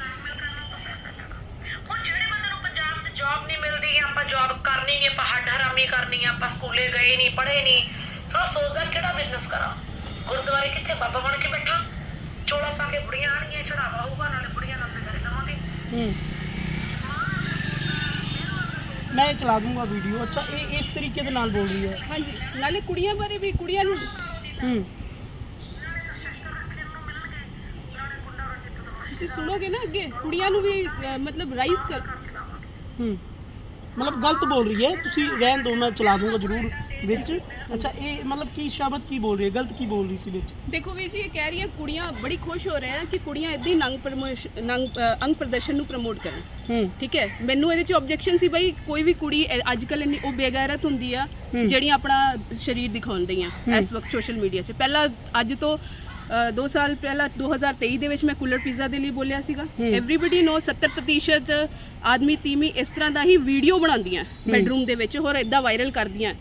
ਹੁਣ ਜਿਹੜੇ ਬੰਦੇ ਨੂੰ ਪੰਜਾਬ 'ਚ ਜੌਬ ਨਹੀਂ ਮਿਲਦੀ ਆਪਾਂ ਜੌਬ ਕਰਨੀ ਨਹੀਂ ਆਪਾਂ ਹੱਡ ਹਰਾਮੀ ਕਰਨੀ ਆ ਆਪਾਂ ਸਕੂਲੇ ਗਏ ਨਹੀਂ ਪੜ੍ਹੇ ਨਹੀਂ ਫਿਰ ਉਹ ਸੋਚਦਾ ਕਿਹੜਾ ਬਿਜ਼ਨਸ ਕਰਾਂ ਗੁਰਦੁਆਰੇ ਕਿੱਥੇ ਬਾਬਾ ਬਣ ਕੇ ਬੈਠਾ ਚੋਲਾ ਪਾ ਕੇ ਬੁੜੀਆਂ ਆਣਗੀਆਂ ਚੜਾਵਾ ਹੋਊਗਾ ਨਾਲੇ ਬੁੜੀਆਂ ਨਾਲ ਮੈਂ ਕਰਾਂਗੇ
ਹੂੰ ਚਲਾ ਦੂੰਗਾ ਵੀਡੀਓ ਅੱਛਾ ਇਹ ਇਸ ਤਰੀਕੇ ਦੇ ਨਾਲ ਬੋਲ ਰਹੀ ਹੈ।
ਹਾਂਜੀ ਨਾਲੇ ਕੁੜੀਆਂ ਬਾਰੇ ਵੀ ਕੁੜੀਆਂ ਨੂੰ
ਹੂੰ।
ਤੁਸੀਂ ਸੁਣੋਗੇ ਨਾ ਅੱਗੇ ਕੁੜੀਆਂ ਨੂੰ ਵੀ ਅਹ, ਮਤਲਬ ਰਾਈਜ਼ ਕਰ।
ਹੂੰ। ਮਤਲਬ ਗਲਤ ਬੋਲ ਰਹੀ ਹੈ। ਤੁਸੀਂ ਰਹਿਣ ਦਿਓ ਮੈਂ ਚਲਾ ਦੂੰਗਾ ਜ਼ਰੂਰ। ਵਿੱਚ? ਅੱਛਾ ਇਹ ਮਤਲਬ ਕੀ ਸ਼ਬਦ ਕੀ ਬੋਲ ਰਹੀ ਹੈ? ਗਲਤ ਕੀ ਬੋਲ ਰਹੀ ਸੀ ਵਿੱਚ?
ਦੇਖੋ ਵੀਰ ਜੀ ਇਹ ਕਹਿ ਰਹੀ ਹੈ ਕੁੜੀਆਂ ਬੜੀ ਖੁਸ਼ ਹੋ ਰਹੇ ਹਨ ਕਿ ਕੁੜੀਆਂ ਇਦਾਂ ਨੰਗ ਪ੍ਰਮੋਸ਼ਨ ਨੰਗ ਅੰਗ ਪ੍ਰਦਰਸ਼ਨ ਨੂੰ ਪ੍ਰਮੋਟ ਕਰਨ।
ਹੂੰ।
ਠੀਕ ਹੈ? ਮੈਨੂੰ ਇਹਦੇ ਚ ਆਬਜੈਕਸ਼ਨ ਸੀ ਬਈ ਕੋਈ ਵੀ ਕੁੜੀ ਅੱਜ ਕੱਲ ਇੰਨੀ ਉਹ ਬੇਗੈਰਤ ਹੁੰਦੀ ਆ
ਹੂੰ।
ਜਿਹੜੀਆਂ ਆਪਣਾ ਸਰੀਰ ਦਿਖਾਉਂਦੀਆਂ ਇਸ ਵਕਤ ਸੋਸ਼ਲ ਮੀਡੀਆ 'ਚ। ਪਹਿਲਾਂ ਅੱਜ ਤੋਂ 2 ਸਾਲ ਪਹਿਲਾਂ 2023 ਦੇ ਵਿੱਚ ਮੈਂ ਕੂਲਰ ਪੀਜ਼ਾ ਦੇ ਲਈ ਬੋਲਿਆ ਸੀਗਾ।
ਹੂੰ।
ਐਵਰੀਬਾਡੀ ਨੋ 70% ਆਦਮੀ ਤੀਮੀ ਇਸ ਤਰ੍ਹਾਂ ਦਾ ਹੀ ਵੀਡੀਓ ਬਣਾਉਂਦੀਆਂ ਬੈਡਰੂਮ ਦੇ ਵਿੱਚ ਹੋਰ ਇਦਾਂ ਵਾਇਰਲ ਕਰਦੀਆਂ।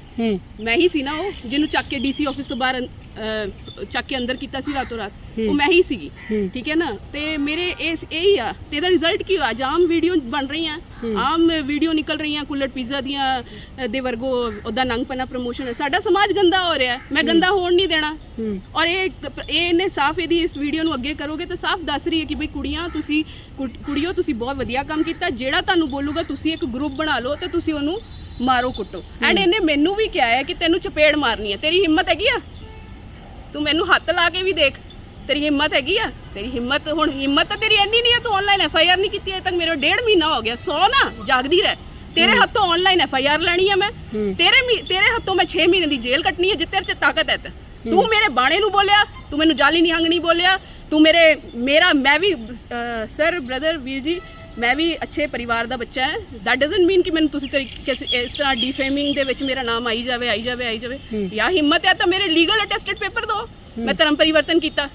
ਮੈਂ ਹੀ ਸੀ ਨਾ ਉਹ ਜਿਹਨੂੰ ਚੱਕ ਕੇ ਡੀਸੀ ਆਫਿਸ ਤੋਂ ਬਾਹਰ ਅਹ, ਚੱਕ ਕੇ ਅੰਦਰ ਕੀਤਾ ਸੀ ਰਾਤੋਂ ਰਾਤ। ਉਹ ਮੈਂ ਹੀ ਸੀਗੀ। ਠੀਕ ਹੈ ਨਾ? ਤੇ ਮੇਰੇ ਇਸ ਇਹ ਹੀ ਆ ਤੇ ਇਹਦਾ ਰਿਜ਼ਲਟ ਕੀ ਹੋਇਆ? ਅੱਜ ਆਮ ਵੀਡੀਓ ਬਣ ਰਹੀਆਂ।
ਆਮ
ਵੀਡੀਓ ਨਿਕਲ ਰਹੀਆਂ ਕੁੱਲੜ ਪੀਜ਼ਾ ਦੀਆਂ ਅਹ, ਦੇ ਵਰਗੋ ਉਹਦਾ ਨੰਗਪਨਾ ਪ੍ਰੋਮੋਸ਼ਨ ਹੈ। ਸਾਡਾ ਸਮਾਜ ਗੰਦਾ ਹੋ ਰਿਹਾ ਹੈ ਮੈਂ ਗੰਦਾ ਹੋਣ ਨਹੀਂ ਦੇਣਾ। ਔਰ ਇਹ ਇਹ ਇਹਨੇ ਸਾਫ਼ ਇਹਦੀ ਇਸ ਵੀਡੀਓ ਨੂੰ ਅੱਗੇ ਕਰੋਗੇ ਤਾਂ ਸਾਫ਼ ਦੱਸ ਰਹੀ ਹੈ ਕਿ ਬਈ ਕੁੜੀਆਂ ਤੁਸੀਂ ਕੁ- ਕੁੜੀਓ ਤੁਸੀਂ ਬਹੁਤ ਵਧੀਆ ਕੰਮ ਕੀਤਾ ਜਿਹੜਾ ਤੁਹਾਨੂੰ ਬੋਲੂਗਾ ਤੁਸੀਂ ਇੱਕ ਗਰੁੱਪ ਬਣਾ ਲਓ ਤੇ ਤੁਸੀਂ ਉਹਨੂੰ ਮਾਰੋ ਕੁੱਟੋ। ਐਂਡ ਇਹਨੇ ਮੈਨੂੰ ਵੀ ਕਿਹਾ ਹੈ ਕਿ ਤੈਨੂੰ ਚਪੇੜ ਮਾਰਨੀ ਹੈ। ਤੇਰੀ ਹਿੰਮਤ ਹੈਗੀ ਆ? ਤੂੰ ਮੈਨੂੰ ਹੱਥ ਲਾ ਕੇ ਵੀ ਦੇਖ। ਤੇਰੀ ਹਿੰਮਤ ਹੈਗੀ ਆ? ਤੇਰੀ ਹਿੰਮਤ ਹੁਣ ਹਿੰਮਤ ਤਾਂ ਤੇਰੀ ਇੰਨੀ ਨਹੀਂ ਹੈ ਤੂੰ ਆਨਲਾਈਨ ਐਫ ਆਈ ਆਰ ਨਹੀਂ ਕੀਤੀ ਅਜੇ ਤੱਕ ਮੇਰੇ ਡੇਢ ਮਹੀਨਾ ਹੋ ਗਿਆ। ਸੌ ਨਾ ਜਾਗਦੀ ਰਹਿ। ਤੇਰੇ ਹੱਥੋਂ ਆਨਲਾਈਨ ਐਫ ਆਈ ਆਰ ਲੈਣੀ ਹੈ ਮੈਂ।
ਹੂੰ।
ਤੇਰੇ ਤੇਰੇ ਹੱਥੋਂ ਮੈਂ 6 ਮਹੀਨੇ ਦੀ ਜੇਲ੍ਹ ਕੱਟਣੀ ਹੈ ਜੇ ਤੇਰੇ 'ਚ ਤਾਕਤ ਹੈ ਤਾਂ। ਤੂੰ ਮੇਰੇ ਬਾਣੇ ਨੂੰ ਬੋਲਿਆ ਤੂੰ ਮੈਨੂੰ ਜਾਲੀ ਨਿਹੰਗ ਨਹੀਂ ਬੋਲਿਆ। ਤੂੰ ਮੇਰੇ ਮੇਰਾ ਮੈਂ ਵੀ ਸਰ ਬ੍ਰਦਰ ਵੀਰ ਜੀ ਮੈਂ ਵੀ ਅੱਛੇ ਪਰਿਵਾਰ ਦਾ ਬੱਚਾ ਹੈ। ਦੈਟ ਡਸਨਟ ਮੀਨ ਕਿ ਮੈਨੂੰ ਤੁਸੀਂ ਤਰੀਕੇ ਸੇ ਇਸ ਤਰ੍ਹਾਂ ਡਿਫੇਮਿੰਗ ਦੇ ਵਿੱਚ ਮੇਰਾ ਨਾਮ ਆਈ ਜਾਵੇ ਆਈ ਜਾਵੇ ਆਈ ਜਾਵੇ। ਯਾ ਹਿੰਮਤ ਹੈ ਤਾਂ ਮੇਰੇ ਲੀਗਲ ਅਟੈਸਟਡ ਪੇਪਰ ਦਿਓ ਮੈਂ ਧਰਮ ਪਰਿਵਰਤਨ ਕੀਤਾ।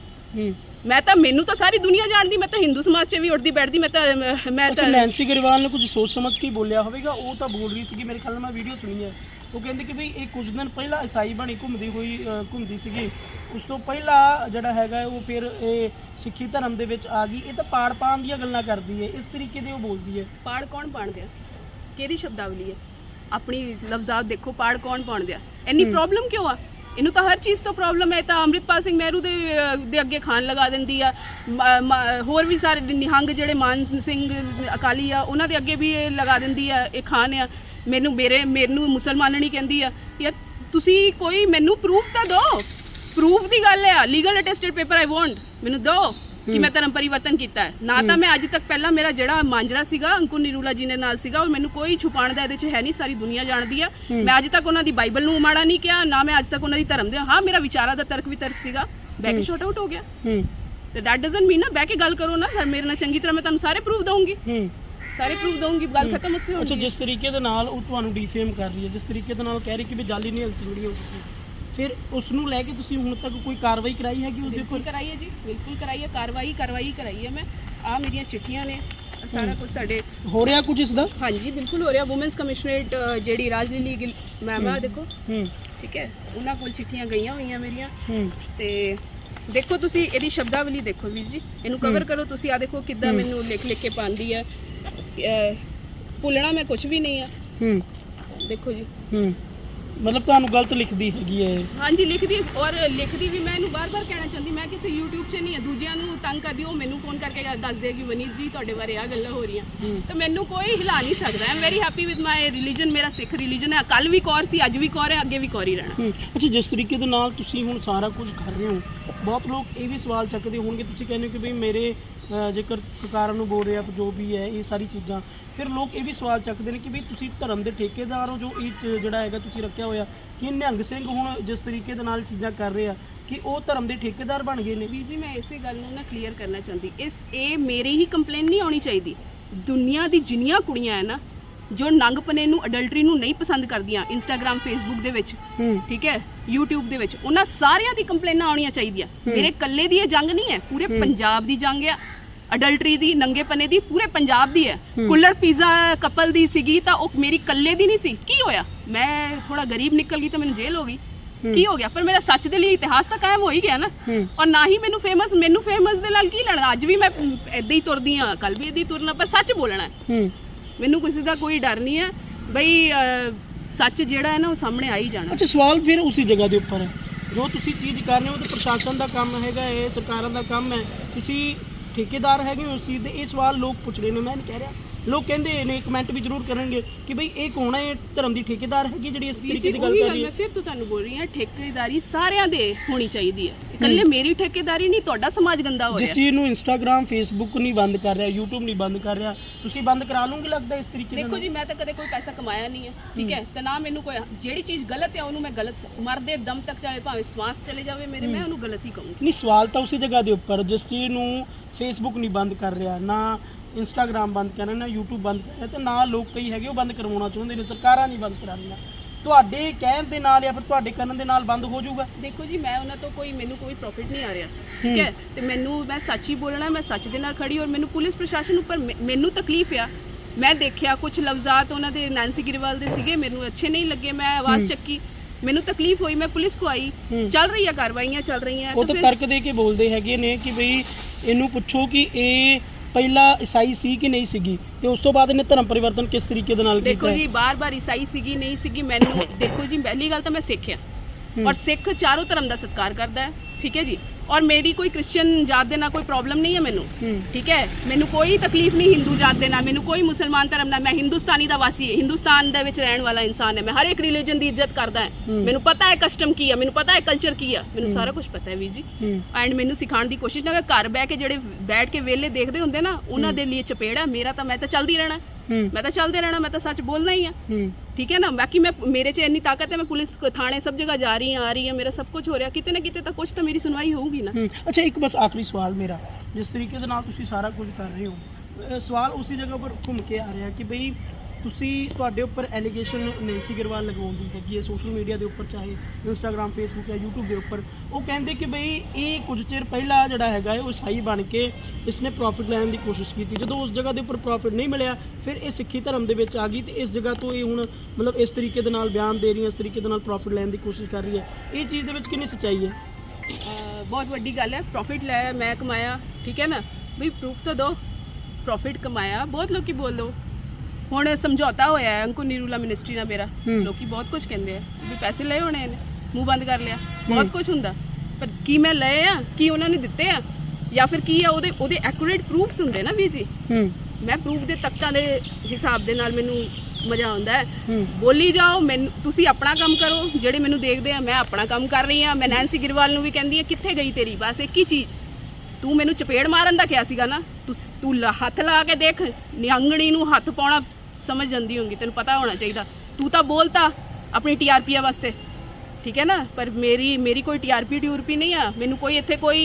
ਮੈਂ ਤਾਂ ਮੈਨੂੰ ਤਾਂ ਸਾਰੀ ਦੁਨੀਆ ਜਾਣਦੀ ਮੈਂ ਤਾਂ ਹਿੰਦੂ ਸਮਾਜ 'ਚ ਵੀ ਉੱਠਦੀ ਬੈਠਦੀ ਮੈਂ ਤਾਂ ਮੈਂ ਤਾਂ
ਨੈਂਸੀ ਗਰੇਵਾਲ ਨੇ ਕੁਝ ਸੋਚ ਸਮਝ ਕੇ ਬੋਲਿਆ ਹੋਵੇਗਾ ਉਹ ਤਾਂ ਬੋਲ ਰਹੀ ਸੀਗੀ ਮੇਰੇ ਖਿਆਲ ਨਾਲ ਮੈਂ ਵੀਡੀਓ ਸੁਣੀ ਹੈ। ਉਹ ਕਹਿੰਦੇ ਕਿ ਵੀ ਇਹ ਕੁਝ ਦਿਨ ਪਹਿਲਾਂ ਈਸਾਈ ਬਣੀ ਘੁੰਮਦੀ ਹੋਈ ਅ, ਘੁੰਮਦੀ ਸੀਗੀ। ਉਸ ਤੋਂ ਪਹਿਲਾਂ ਜਿਹੜਾ ਹੈਗਾ ਹੈ ਉਹ ਫਿਰ ਇਹ ਸਿੱਖੀ ਧਰਮ ਦੇ ਵਿੱਚ ਆ ਗਈ। ਇਹ ਤਾਂ ਪਾੜ ਪਾਣ ਦੀਆਂ ਗੱਲਾਂ ਕਰਦੀ ਹੈ। ਇਸ ਤਰੀਕੇ ਦੇ ਉਹ ਬੋਲਦੀ ਹੈ।
ਪਾੜ ਕੌਣ ਪਾਣਦਿਆ ਕਿਹਦੀ ਸ਼ਬਦਾਵਲੀ ਹੈ? ਆਪਣੀ ਲਫ਼ਜ਼ਾਤ ਦੇਖੋ ਪਾੜ ਕੌਣ ਪਾਣਦਿਆ ਇੰਨੀ ਪ੍ਰੋਬਲਮ ਕਿਉਂ ਆ? ਇਹਨੂੰ ਤਾਂ ਹਰ ਚੀਜ਼ ਤੋਂ ਪ੍ਰੋਬਲਮ ਹੈ। ਇਹ ਤਾਂ ਅੰਮ੍ਰਿਤਪਾਲ ਸਿੰਘ ਮਹਿਰੂ ਦੇ ਅਹ, ਦੇ ਅੱਗੇ ਖਾਨ ਲਗਾ ਦਿੰਦੀ ਆ। ਮ- ਮ- ਹੋਰ ਵੀ ਸਾਰੇ ਨਿਹੰਗ ਜਿਹੜੇ ਮਾਨ ਸਿੰਘ ਅਕਾਲੀ ਆ ਉਹਨਾਂ ਦੇ ਅੱਗੇ ਵੀ ਇਹ ਲਗਾ ਦਿੰਦੀ ਆ। ਇਹ ਖਾਨ ਆ। ਮੈਨੂੰ ਮੇਰੇ ਮੈਨੂੰ ਮੁਸਲਮਾਨਣੀ ਕਹਿੰਦੀ ਆ। ਯਾਰ ਤੁਸੀਂ ਕੋਈ ਮੈਨੂੰ ਪ੍ਰੂਫ ਤਾਂ ਦਿਓ ਪ੍ਰੂਫ ਦੀ ਗੱਲ ਹੈ legal attested paper I want ਮੈਨੂੰ ਦਿਓ ਕਿ ਮੈਂ ਧਰਮ ਪਰਿਵਰਤਨ ਕੀਤਾ ਹੈ। ਨਾ ਤਾਂ ਮੈਂ ਅੱਜ ਤੱਕ ਪਹਿਲਾਂ ਮੇਰਾ ਜਿਹੜਾ ਮਾਂਜਰਾ ਸੀਗਾ ਅੰਕੁਰ ਨਿਰੂਲਾ ਜੀ ਦੇ ਨਾਲ ਸੀਗਾ ਉਹ ਮੈਨੂੰ ਕੋਈ ਛੁਪਾਉਣ ਦਾ ਇਹਦੇ 'ਚ ਹੈ ਨਹੀਂ ਸਾਰੀ ਦੁਨੀਆ ਜਾਣਦੀ ਆ। ਮੈਂ ਅੱਜ ਤੱਕ ਉਹਨਾਂ ਦੀ ਬਾਈਬਲ ਨੂੰ ਮਾੜਾ ਨਹੀਂ ਕਿਹਾ ਨਾ ਮੈਂ ਅੱਜ ਤੱਕ ਉਹਨਾਂ ਦੀ ਧਰਮ ਦੇ ਹਾਂ ਮੇਰਾ ਵਿਚਾਰਾਂ ਦਾ ਤਰਕ ਵੀ ਤਰਕ ਸੀਗਾ। ਬਹਿ ਕੇ ਸ਼ਾਰਟ ਆਊਟ ਹੋ ਗਿਆ। ਤੇ ਦੈਟ ਡਸਨਟ ਮੀਨ ਨਾ ਬਹਿ ਕੇ ਗੱਲ ਕਰੋ ਨਾ ਮੇਰੇ ਨਾਲ ਚੰਗੀ ਤਰ੍ਹਾਂ ਮੈਂ ਤੁਹਾਨੂੰ ਸਾਰੇ ਪ੍ਰੂਫ ਦਊਂਗੀ। ਸਾਰੇ ਪ੍ਰੂਫ ਦਊਂਗੀ ਗੱਲ ਖਤਮ ਉੱਥੇ
ਅੱਛਾ
ਹੋਣੀ
ਜਿਸ ਤਰੀਕੇ ਦੇ ਨਾਲ ਉਹ ਤੁਹਾਨੂੰ ਡੀਫੇਮ ਕਰ ਰਹੀ ਹੈ ਜਿਸ ਤਰੀਕੇ ਦੇ ਨਾਲ ਕਹਿ ਰਹੀ ਕਿ ਵੀ ਜਾਲੀ ਨਹੀਂ ਹਲਚੀ ਹੋ ਤੁਸੀਂ ਫਿਰ ਉਸ ਨੂੰ ਲੈ ਕੇ ਤੁਸੀਂ ਹੁਣ ਤੱਕ ਕੋਈ ਕਾਰਵਾਈ ਕਰਾਈ ਹੈਗੀ ਉਹਦੇ
ਬਿਲਕੁਲ
ਉੱਪਰ?
ਕਰਾਈਏ ਜੀ ਬਿਲਕੁਲ ਕਰਾਈਏ ਕਾਰਵਾਈ ਕਾਰਵਾਈ ਕਰਾਈਏ ਮੈਂ। ਆ ਮੇਰੀਆਂ ਚਿੱਠੀਆਂ ਨੇ ਆਹ ਸਾਰਾ ਕੁਝ ਤੁਹਾਡੇ
ਹੋ ਰਿਹਾ ਕੁਝ ਇਸ ਦਾ?
ਹਾਂਜੀ ਬਿਲਕੁਲ ਹੋ ਰਿਹਾ। ਔਮਨਸ ਕਮਿਸ਼ਨਰੇਟ ਜਿਹੜੀ ਰਾਜਲੀਲੀ ਗਿਲ ਮੈਮ ਆ ਦੇਖੋ।
ਹੂੰ।
ਠੀਕ ਹੈ ਉਹਨਾਂ ਕੋਲ ਚਿੱਠੀਆਂ ਗਈਆਂ ਹੋਈਆਂ ਮੇਰੀਆਂ।
ਹੂੰ।
ਤੇ ਦੇਖੋ ਤੁਸੀਂ ਇਹਦੀ ਸ਼ਬਦਾਵਲੀ ਦੇਖੋ ਵੀਰ ਜੀ ਇਹਨੂੰ ਕਵਰ ਕਰੋ ਤੁਸੀਂ। ਆ ਦੇਖੋ ਕਿੱਦਾਂ ਮੈਨੂੰ ਲਿਖ ਲਿਖ ਕੇ ਪਾਉਂਦੀ ਅਹ, ਭੁੱਲਣਾ ਮੈਂ ਕੁਝ ਵੀ ਨਹੀਂ ਆ।
ਹੂੰ।
ਦੇਖੋ ਜੀ।
ਹੂੰ। ਮਤਲਬ ਤੁਹਾਨੂੰ ਗਲਤ ਲਿਖਦੀ ਹੈਗੀ ਹੈ ਇਹ।
ਹਾਂਜੀ ਲਿਖਦੀ ਔਰ ਲਿਖਦੀ ਵੀ ਮੈਂ ਇਹਨੂੰ ਬਾਰ-ਬਾਰ ਕਹਿਣਾ ਚਾਹੁੰਦੀ ਮੈਂ ਕਿਸੇ YouTube 'ਚ ਨਹੀਂ ਹੈ ਦੂਜਿਆਂ ਨੂੰ ਤੰਗ ਕਰਦੀ ਉਹ ਮੈਨੂੰ ਫੋਨ ਕਰਕੇ ਦੱਸ ਦੇ ਕਿ ਵਨੀਤ ਜੀ ਤੁਹਾਡੇ ਬਾਰੇ ਆ ਗੱਲਾਂ ਹੋ ਰਹੀਆਂ।
ਹੂੰ।
ਤਾਂ ਮੈਨੂੰ ਕੋਈ ਹਿਲਾ ਨਹੀਂ ਸਕਦਾ। I am very happy with my religion ਮੇਰਾ ਸਿੱਖ ਰਿਲੀਜਨ ਹੈ। ਕੱਲ ਵੀ ਕੌਰ ਸੀ ਅੱਜ ਵੀ ਕੌਰ ਹੈ ਅੱਗੇ ਵੀ ਕੌਰ ਹੀ ਰਹਿਣਾ।
ਹੂੰ। ਅੱਛਾ ਜਿਸ ਤਰੀਕੇ ਦੇ ਨਾਲ ਤੁਸੀਂ ਹੁਣ ਸਾਰਾ ਕੁਝ ਕਰ ਰਹੇ ਹੋ ਬਹੁਤ ਲੋਕ ਇਹ ਵੀ ਸਵਾਲ ਚੱਕਦੇ ਹੋਣਗੇ ਤੁਸੀਂ ਕਹਿੰਦੇ ਹੋ ਕਿ ਵੀ ਮੇਰੇ ਜੇਕਰ ਸਰਕਾਰਾਂ ਨੂੰ ਬੋਲ ਰਿਹਾ ਜੋ ਵੀ ਹੈ, ਇਹ ਸਾਰੀ ਚੀਜ਼ਾਂ। ਫਿਰ ਲੋਕ ਇਹ ਵੀ ਸਵਾਲ ਚੱਕਦੇ ਨੇ ਕਿ ਵੀ ਤੁਸੀਂ ਧਰਮ ਦੇ ਠੇਕੇਦਾਰ ਹੋ ਜੋ ਇਹ ਜਿਹੜਾ ਹੈਗਾ ਤੁਸੀਂ ਰੱਖਿਆ ਹੋਇਆ, ਕਿ ਨਿਹੰਗ ਸਿੰਘ ਹੁਣ ਜਿਸ ਤਰੀਕੇ ਦੇ ਨਾਲ ਚੀਜ਼ਾਂ ਕਰ ਰਹੇ ਆ ਕਿ ਉਹ ਧਰਮ ਦੇ ਠੇਕੇਦਾਰ ਬਣ ਗਏ ਨੇ?
ਵੀਰ ਜੀ, ਮੈਂ ਇਸੇ ਗੱਲ ਨੂੰ ਨਾ ਕਲੀਅਰ ਕਰਨਾ ਚਾਹੁੰਦੀ। ਇਸ, ਇਹ ਮੇਰੀ ਹੀ ਕੰਪਲੇਨ ਨਹੀਂ ਆਉਣੀ ਚਾਹੀਦੀ। ਦੁਨੀਆ ਦੀ ਜਿੰਨੀਆਂ ਕੁੜੀਆਂ ਹੈ ਨਾ ਜੋ ਨੰਗਪਨੇ ਨੂੰ ਅਡਲਟਰੀ ਨੂੰ ਨਹੀਂ ਪਸੰਦ ਕਰਦੀਆਂ ਇੰਸਟਾਗ੍ਰam ਫੇਸਬੁੱਕ ਦੇ ਵਿੱਚ
ਹੂੰ।
ਠੀਕ ਹੈ? YouTube ਦੇ ਵਿੱਚ। ਉਹਨਾਂ ਸਾਰਿਆਂ ਦੀ ਕੰਪਲੇਨਾਂ ਆਉਣੀਆਂ ਚਾਹੀਦੀਆਂ। ਮੇਰੇ ਇਕੱਲੇ ਦੀ ਇਹ ਜੰਗ ਨਹੀਂ ਹੈ ਪੂਰੇ ਪੰਜਾਬ ਦੀ ਜੰਗ ਆ ਅਡਲਟਰੀ ਦੀ ਨੰਗੇਪਨੇ ਦੀ ਪੂਰੇ ਪੰਜਾਬ ਦੀ ਹੈ। ਕੁੱਲਰ ਪੀਜ਼ਾ ਕਪਲ ਦੀ ਸੀਗੀ ਤਾਂ ਉਹ ਮੇਰੀ ਇਕੱਲੇ ਦੀ ਨਹੀਂ ਸੀ। ਕੀ ਹੋਇਆ? ਮੈਂ ਥੋੜਾ ਗਰੀਬ ਨਿਕਲ ਗਈ ਤਾਂ ਮੈਨੂੰ ਜੇਲ੍ਹ ਹੋ ਗਈ।
ਹੂੰ।
ਕੀ ਹੋ ਗਿਆ? ਪਰ ਮੇਰਾ ਸੱਚ ਦੇ ਲਈ ਇਤਿਹਾਸ ਤਾਂ ਕਾਇਮ ਹੋ ਹੀ ਗਿਆ ਨਾ।
ਹੂੰ।
ਔਰ ਨਾ ਹੀ ਮੈਨੂੰ ਫੇਮਸ ਮੈਨੂੰ ਫੇਮਸ ਦੇ ਨਾਲ ਕੀ ਲੜਨਾ? ਅੱਜ ਵੀ ਮੈਂ ਏਦਾਂ ਹੀ ਤੁਰਦੀ ਆ ਕੱਲ ਵੀ ਏਦਾਂ ਹੀ ਤੁਰਨਾ ਪਰ ਸੱਚ ਬੋਲਣਾ ਹੈ। ਮੈਨੂੰ ਕਿਸੇ ਦਾ ਕੋਈ ਡਰ ਨਹੀਂ ਹੈ। ਬਈ ਸੱਚ ਜਿਹੜਾ ਹੈ ਨਾ ਉਹ ਸਾਹਮਣੇ ਆ ਹੀ ਜਾਣਾ।
ਅੱਛਾ, ਸਵਾਲ ਫਿਰ ਉਸੇ ਜਗ੍ਹਾ ਦੇ ਉੱਪਰ ਹੈ। ਜੋ ਤੁਸੀਂ ਚੀਜ਼ ਕਰ ਰਹੇ ਹੋ ਤੇ ਪ੍ਰਸ਼ਾਸਨ ਦਾ ਕੰਮ ਹੈਗਾ, ਇਹ ਸਰਕਾਰਾਂ ਦਾ ਕੰਮ ਹੈ। ਤੁਸੀਂ ਠੇਕੇਦਾਰ ਹੈਗੇ ਹੋ ਉਸ ਚੀਜ਼ ਦੇ, ਇਹ ਸਵਾਲ ਲੋਕ ਪੁੱਛ ਰਹੇ ਨੇ, ਮੈਂ ਨਹੀਂ ਕਹਿ ਰਿਹਾ। ਲੋਕ ਕਹਿੰਦੇ ਨੇ ਕਮੈਂਟ ਵੀ ਜ਼ਰੂਰ ਕਰਨਗੇ ਕਿ ਬਈ ਇਹ ਕੌਣ ਹੈ? ਇਹ ਧਰਮ ਦੀ ਠੇਕੇਦਾਰ ਹੈਗੀ ਜਿਹੜੀ ਇਸ
ਵੀਰ
ਤਰੀਕੇ
ਜੀ
ਦੀ ਗੱਲ
ਉਹੀ
ਕਰ
ਗੱਲ
ਰਹੀ
ਮੈਂ
ਹੈ?
ਫਿਰ ਤੋਂ ਤੁਹਾਨੂੰ ਬੋਲ ਰਹੀ ਹਾਂ ਠੇਕੇਦਾਰੀ ਸਾਰਿਆਂ ਦੇ ਹੋਣੀ ਚਾਹੀਦੀ ਹੈ। ਇਕੱਲੇ ਮੇਰੀ ਠੇਕੇਦਾਰੀ ਨਹੀਂ ਤੁਹਾਡਾ ਸਮਾਜ ਗੰਦਾ ਹੋ
ਜਿਸ
ਰਿਹਾ।
ਚੀਜ਼ ਨੂੰ ਇੰਸਟਾਗ੍ਰam ਫੇਸਬੁੱਕ ਨਹੀਂ ਬੰਦ ਕਰ ਰਿਹਾ YouTube ਨਹੀਂ ਬੰਦ ਕਰ ਰਿਹਾ ਤੁਸੀਂ ਬੰਦ ਕਰਾ ਲਓਗੇ ਲੱਗਦਾ ਇਸ ਤਰੀਕੇ ਦੇ
ਦੇਖੋ
ਨਾਲ?
ਜੀ ਮੈਂ ਤਾਂ ਕਦੇ ਕੋਈ ਪੈਸਾ ਕਮਾਇਆ ਨਹੀਂ ਹੈ ਠੀਕ ਹੈ? ਤੇ ਨਾ ਮੈਨੂੰ ਕੋਈ ਜਿਹੜੀ ਚੀਜ਼ ਗਲਤ ਹੈ ਉਹਨੂੰ ਮੈਂ ਗਲਤ ਮਰਦੇ ਦਮ ਤੱਕ ਚਾਹੇ ਭਾਵੇਂ ਸਵਾਸ ਚਲੇ ਜਾਵੇ ਮੇਰੇ ਮੈਂ ਉਹਨੂੰ ਗਲਤ ਹੀ ਕਹੂੰਗੀ।
ਨਹੀਂ ਸਵਾਲ ਤਾਂ ਉਸੇ ਜਗ੍ਹਾ ਦੇ ਉੱਪਰ ਜਿਸ ਚੀਜ਼ ਨੂੰ ਫੇਸਬੁੱਕ ਨਹੀਂ ਬੰਦ ਕਰ ਰਿਹਾ ਨਾ ਇੰਸਟਾਗ੍ਰam ਬੰਦ ਕਰ ਰਿਹਾ ਨਾ YouTube ਬੰਦ ਕਰ ਰਿਹਾ ਤੇ ਨਾ ਲੋਕ ਕਈ ਹੈਗੇ ਉਹ ਬੰਦ ਕਰਵਾਉਣਾ ਚਾਹੁੰਦੇ ਨੇ ਸਰਕਾਰਾਂ ਨਹੀਂ ਬੰਦ ਕਰਾ ਰਹੀਆਂ ਤੁਹਾਡੇ ਕਹਿਣ ਦੇ ਨਾਲ ਜਾਂ ਫਿਰ ਤੁਹਾਡੇ ਕਰਨ ਦੇ ਨਾਲ ਬੰਦ ਹੋ ਜਾਊਗਾ?
ਦੇਖੋ ਜੀ ਮੈਂ ਉਹਨਾਂ ਤੋਂ ਕੋਈ ਮੈਨੂੰ ਕੋਈ ਪ੍ਰੋਫਿਟ ਨਹੀਂ ਆ ਰਿਹਾ ਠੀਕ ਹੈ? ਤੇ ਮੈਨੂੰ ਮੈਂ ਸੱਚ ਹੀ ਬੋਲਣਾ ਮੈਂ ਸੱਚ ਦੇ ਨਾਲ ਖੜੀ ਔਰ ਮੈਨੂੰ ਪੁਲਿਸ ਪ੍ਰਸ਼ਾਸਨ ਉੱਪਰ ਮੈਨੂੰ ਤਕਲੀਫ ਆ। ਮੈਂ ਦੇਖਿਆ ਕੁਝ ਲਫ਼ਜ਼ਾਤ ਉਹਨਾਂ ਦੇ ਨੈਂਸੀ ਗਿਰਵਾਲ ਦੇ ਸੀਗੇ ਮੈਨੂੰ ਅੱਛੇ ਨਹੀਂ ਲੱਗੇ ਮੈਂ ਆਵਾਜ਼ ਚੱਕੀ। ਮੈਨੂੰ ਤਕਲੀਫ ਹੋਈ ਮੈਂ ਪੁਲਿਸ ਕੋ ਆਈ। ਚੱਲ ਰਹੀ ਆ ਕਾਰਵਾਈਆਂ ਚੱਲ ਰਹੀਆਂ
ਉਹ
ਤਾਂ
ਤਰਕ ਦੇ ਕੇ ਬੋਲਦੇ ਹੈਗੇ ਨੇ ਕਿ ਬਈ ਇਹਨੂੰ ਪੁੱਛੋ ਕਿ ਇਹ ਪਹਿਲਾਂ ਈਸਾਈ ਸੀ ਕਿ ਨਹੀਂ ਸੀਗੀ ਤੇ ਉਸ ਤੋਂ ਬਾਅਦ ਇਹਨੇ ਧਰਮ ਪਰਿਵਰਤਨ ਕਿਸ ਤਰੀਕੇ ਦੇ ਨਾਲ ਕੀਤਾ
ਦੇਖੋ? ਜੀ ਬਾਰ-ਬਾਰ ਈਸਾਈ ਸੀਗੀ ਨਹੀਂ ਸੀਗੀ ਮੈਨੂੰ ਦੇਖੋ ਜੀ ਪਹਿਲੀ ਗੱਲ ਤਾਂ ਮੈਂ ਸਿੱਖ ਆ
ਹੂੰ।
ਔਰ ਸਿੱਖ ਚਾਰੋਂ ਧਰਮ ਦਾ ਸਤਿਕਾਰ ਕਰਦਾ ਹੈ ਠੀਕ ਹੈ ਜੀ? ਔਰ ਮੇਰੀ ਕੋਈ ਕ੍ਰਿਸਚੀਅਨ ਜਾਤ ਦੇ ਨਾਲ ਕੋਈ ਪ੍ਰੋਬਲਮ ਨਹੀਂ ਹੈ ਮੈਨੂੰ
ਹੂੰ।
ਠੀਕ ਹੈ? ਮੈਨੂੰ ਕੋਈ ਤਕਲੀਫ ਨਹੀਂ ਹਿੰਦੂ ਜਾਤ ਦੇ ਨਾਲ ਮੈਨੂੰ ਕੋਈ ਮੁਸਲਮਾਨ ਧਰਮ ਨਾਲ ਮੈਂ ਹਿੰਦੁਸਤਾਨੀ ਦਾ ਵਾਸੀ ਹਿੰਦੁਸਤਾਨ ਦੇ ਵਿੱਚ ਰਹਿਣ ਵਾਲਾ ਇਨਸਾਨ ਹੈ ਮੈਂ ਹਰ ਇੱਕ ਰਿਲੀਜਨ ਦੀ ਇੱਜ਼ਤ ਕਰਦਾ ਹਾਂ।
ਹੂੰ।
ਮੈਨੂੰ ਪਤਾ ਹੈ ਕਸਟਮ ਕੀ ਹੈ ਮੈਨੂੰ ਪਤਾ ਹੈ ਕਲਚਰ ਕੀ ਹੈ ਮੈਨੂੰ ਸਾਰਾ ਕੁਝ ਪਤਾ ਹੈ ਵੀਰ ਜੀ।
ਹੂੰ।
ਐਂਡ ਮੈਨੂੰ ਸਿਖਾਉਣ ਦੀ ਕੋਸ਼ਿਸ਼ ਨਾ ਕਰ ਘਰ ਬਹਿ ਕੇ ਜਿਹੜੇ ਬੈਠ ਕੇ ਵੇਲੇ ਦੇਖਦੇ ਹੁੰਦੇ ਨਾ ਉਹਨਾਂ ਦੇ ਲਈ ਚਪੇੜ ਹੈ ਮੇਰਾ ਤਾਂ ਮੈਂ ਤਾਂ ਚੱਲਦੀ ਰਹਿਣਾ
ਹੂੰ।
ਮੈਂ ਤਾਂ ਚੱਲਦੇ ਰਹਿਣਾ ਮੈਂ ਤਾਂ ਸੱਚ ਬੋਲਣਾ ਹੀ ਆ। ਠੀਕ ਹੈ ਨਾ? ਬਾਕੀ ਮੈਂ ਮੇਰੇ 'ਚ ਇੰਨੀ ਤਾਕਤ ਹੈ ਮੈਂ ਪੁਲਿਸ ਥਾਣੇ ਸਭ ਜਗ੍ਹਾ ਜਾ ਰਹੀ ਹਾਂ ਆ ਰਹੀ ਹਾਂ ਮੇਰਾ ਸਭ ਕੁਝ ਹੋ ਰਿਹਾ। ਕਿਤੇ ਨਾ ਕਿਤੇ ਤਾਂ ਕੁਝ ਤਾਂ ਮੇਰੀ ਸੁਣਵਾਈ ਹੋਊਗੀ ਨਾ।
ਅੱਛਾ ਇੱਕ ਬਸ ਆਖਰੀ ਸਵਾਲ ਮੇਰਾ। ਜਿਸ ਤਰੀਕੇ ਦੇ ਨਾਲ ਤੁਸੀਂ ਸਾਰਾ ਕੁਝ ਕਰ ਰਹੇ ਹੋ ਸਵਾਲ ਉਸੇ ਜਗ੍ਹਾ ਪਰ ਘੁੰਮ ਕੇ ਆ ਰਿਹਾ ਕਿ ਬਈ ਤੁਸੀਂ ਤੁਹਾਡੇ ਉੱਪਰ ਐਲੀਗੇਸ਼ਨ ਨੈਂਸੀ ਗਿਰਵਾਲ ਲਗਵਾਉਂਦੀ ਹੈਗੀ ਹੈ ਸੋਸ਼ਲ ਮੀਡੀਆ ਦੇ ਉੱਪਰ, ਚਾਹੇ ਇੰਸਟਾਗ੍ਰam ਫੇਸਬੁੱਕ ਜਾਂ YouTube ਦੇ ਉੱਪਰ। ਉਹ ਕਹਿੰਦੇ ਕਿ ਬਈ ਇਹ ਕੁਝ ਚਿਰ ਪਹਿਲਾਂ ਜਿਹੜਾ ਹੈਗਾ ਹੈ, ਉਹ ਈਸਾਈ ਬਣ ਕੇ ਇਸਨੇ ਪ੍ਰੋਫਿਟ ਲੈਣ ਦੀ ਕੋਸ਼ਿਸ਼ ਕੀਤੀ। ਜਦੋਂ ਉਸ ਜਗ੍ਹਾ ਦੇ ਉੱਪਰ ਪ੍ਰੋਫਿਟ ਨਹੀਂ ਮਿਲਿਆ, ਫਿਰ ਇਹ ਸਿੱਖੀ ਧਰਮ ਦੇ ਵਿੱਚ ਆ ਗਈ ਤੇ ਇਸ ਜਗ੍ਹਾ ਤੋਂ ਇਹ ਹੁਣ ਮਤਲਬ ਇਸ ਤਰੀਕੇ ਦੇ ਨਾਲ ਬਿਆਨ ਦੇ ਰਹੀ ਹੈ, ਇਸ ਤਰੀਕੇ ਦੇ ਨਾਲ ਪ੍ਰੋਫਿਟ ਲੈਣ ਦੀ ਕੋਸ਼ਿਸ਼ ਕਰ ਰਹੀ ਹੈ। ਇਹ ਚੀਜ਼ ਦੇ ਵਿੱਚ ਕਿੰਨੀ ਸੱਚਾਈ ਹੈ?
ਬਹੁਤ ਵੱਡੀ ਗੱਲ ਹੈ ਪ੍ਰੋਫਿਟ ਲਾਇਆ ਮੈਂ ਕਮਾਇਆ, ਠੀਕ ਹੈ ਨਾ? ਬਈ ਪ੍ਰੂਫ ਤਾਂ ਦਿਓ ਪ੍ਰੋਫਿਟ ਕਮਾਇਆ, ਬਹੁਤ ਲੋਕੀ ਬੋਲੋ। ਹੁਣ ਸਮਝੌਤਾ ਹੋਇਆ ਹੈ ਅੰਕੁਰ ਨਿਰੂਲਾ ਮਿਨਿਸਟਰੀ ਨਾਲ ਮੇਰਾ।
ਹੂੰ।
ਲੋਕੀ ਬਹੁਤ ਕੁਝ ਕਹਿੰਦੇ ਆ ਵੀ ਪੈਸੇ ਲਏ ਹੋਣੇ ਨੇ ਮੂੰਹ ਬੰਦ ਕਰ ਲਿਆ। ਬਹੁਤ ਕੁਝ ਹੁੰਦਾ। ਪਰ ਕੀ ਮੈਂ ਲਏ ਆ ਕੀ ਉਹਨਾਂ ਨੇ ਦਿੱਤੇ ਆ? ਜਾਂ ਫਿਰ ਕੀ ਆ ਉਹਦੇ ਉਹਦੇ ਐਕੂਰੇਟ ਪ੍ਰੂਫਸ ਹੁੰਦੇ ਨਾ ਵੀਰ ਜੀ?
ਹੂੰ।
ਮੈਂ ਪ੍ਰੂਫ ਦੇ ਤਖਤਾਂ ਦੇ ਹਿਸਾਬ ਦੇ ਨਾਲ ਮੈਨੂੰ ਮਜ਼ਾ ਆਉਂਦਾ ਹੈ।
ਹੂੰ।
ਬੋਲੀ ਜਾਓ ਮੈਨੂੰ ਤੁਸੀਂ ਆਪਣਾ ਕੰਮ ਕਰੋ ਜਿਹੜੇ ਮੈਨੂੰ ਦੇਖਦੇ ਆ ਮੈਂ ਆਪਣਾ ਕੰਮ ਕਰ ਰਹੀ ਆ ਮੈਂ ਨੈਂਸੀ ਗਿਰਵਾਲ ਨੂੰ ਵੀ ਕਹਿੰਦੀ ਆ ਕਿੱਥੇ ਗਈ ਤੇਰੀ ਬਸ? ਇੱਕ ਹੀ ਚੀਜ਼। ਤੂੰ ਮੈਨੂੰ ਚਪੇੜ ਮਾਰਨ ਦਾ ਕਿਹਾ ਸੀਗਾ ਨਾ ਤੂੰ ਤੂੰ ਲ- ਹੱਥ ਲਾ ਕੇ ਦੇਖ ਨਿਹੰਗਣੀ ਨੂੰ ਹੱਥ ਪਾਉਣਾ ਸਮਝ ਜਾਂਦੀ ਹੋਊਗੀ ਤੈਨੂੰ ਪਤਾ ਹੋਣਾ ਚਾਹੀਦਾ। ਤੂੰ ਤਾਂ ਬੋਲਤਾ ਆਪਣੀ ਟੀਆਰਪੀ ਵਾਸਤੇ। ਠੀਕ ਹੈ ਨਾ? ਪਰ ਮੇਰੀ ਮੇਰੀ ਕੋਈ ਟੀਆਰਪੀ ਟਿਊਰਪੀ ਨਹੀਂ ਆ। ਮੈਨੂੰ ਕੋਈ ਇੱਥੇ ਕੋਈ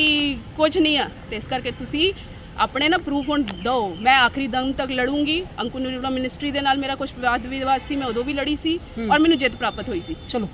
ਕੁਝ ਨਹੀਂ ਆ। ਤੇ ਇਸ ਕਰਕੇ ਤੁਸੀਂ ਆਪਣੇ ਨਾ ਪ੍ਰੂਫ ਹੁਣ ਦਿਓ। ਮੈਂ ਆਖਰੀ ਦਮ ਤੱਕ ਲੜੂੰਗੀ। ਅੰਕੁਰ ਨਿਰੂਲਾ ਮਿਨਿਸਟਰੀ ਦੇ ਨਾਲ ਮੇਰਾ ਕੁਝ ਵਿਵਾਦ ਵਿਵਾਦ ਸੀ ਮੈਂ ਉਦੋਂ ਵੀ ਲੜੀ ਸੀ। ਔਰ ਮੈਨੂੰ ਜਿੱਤ ਪ੍ਰਾਪਤ ਹੋਈ ਸੀ।
ਚਲੋ।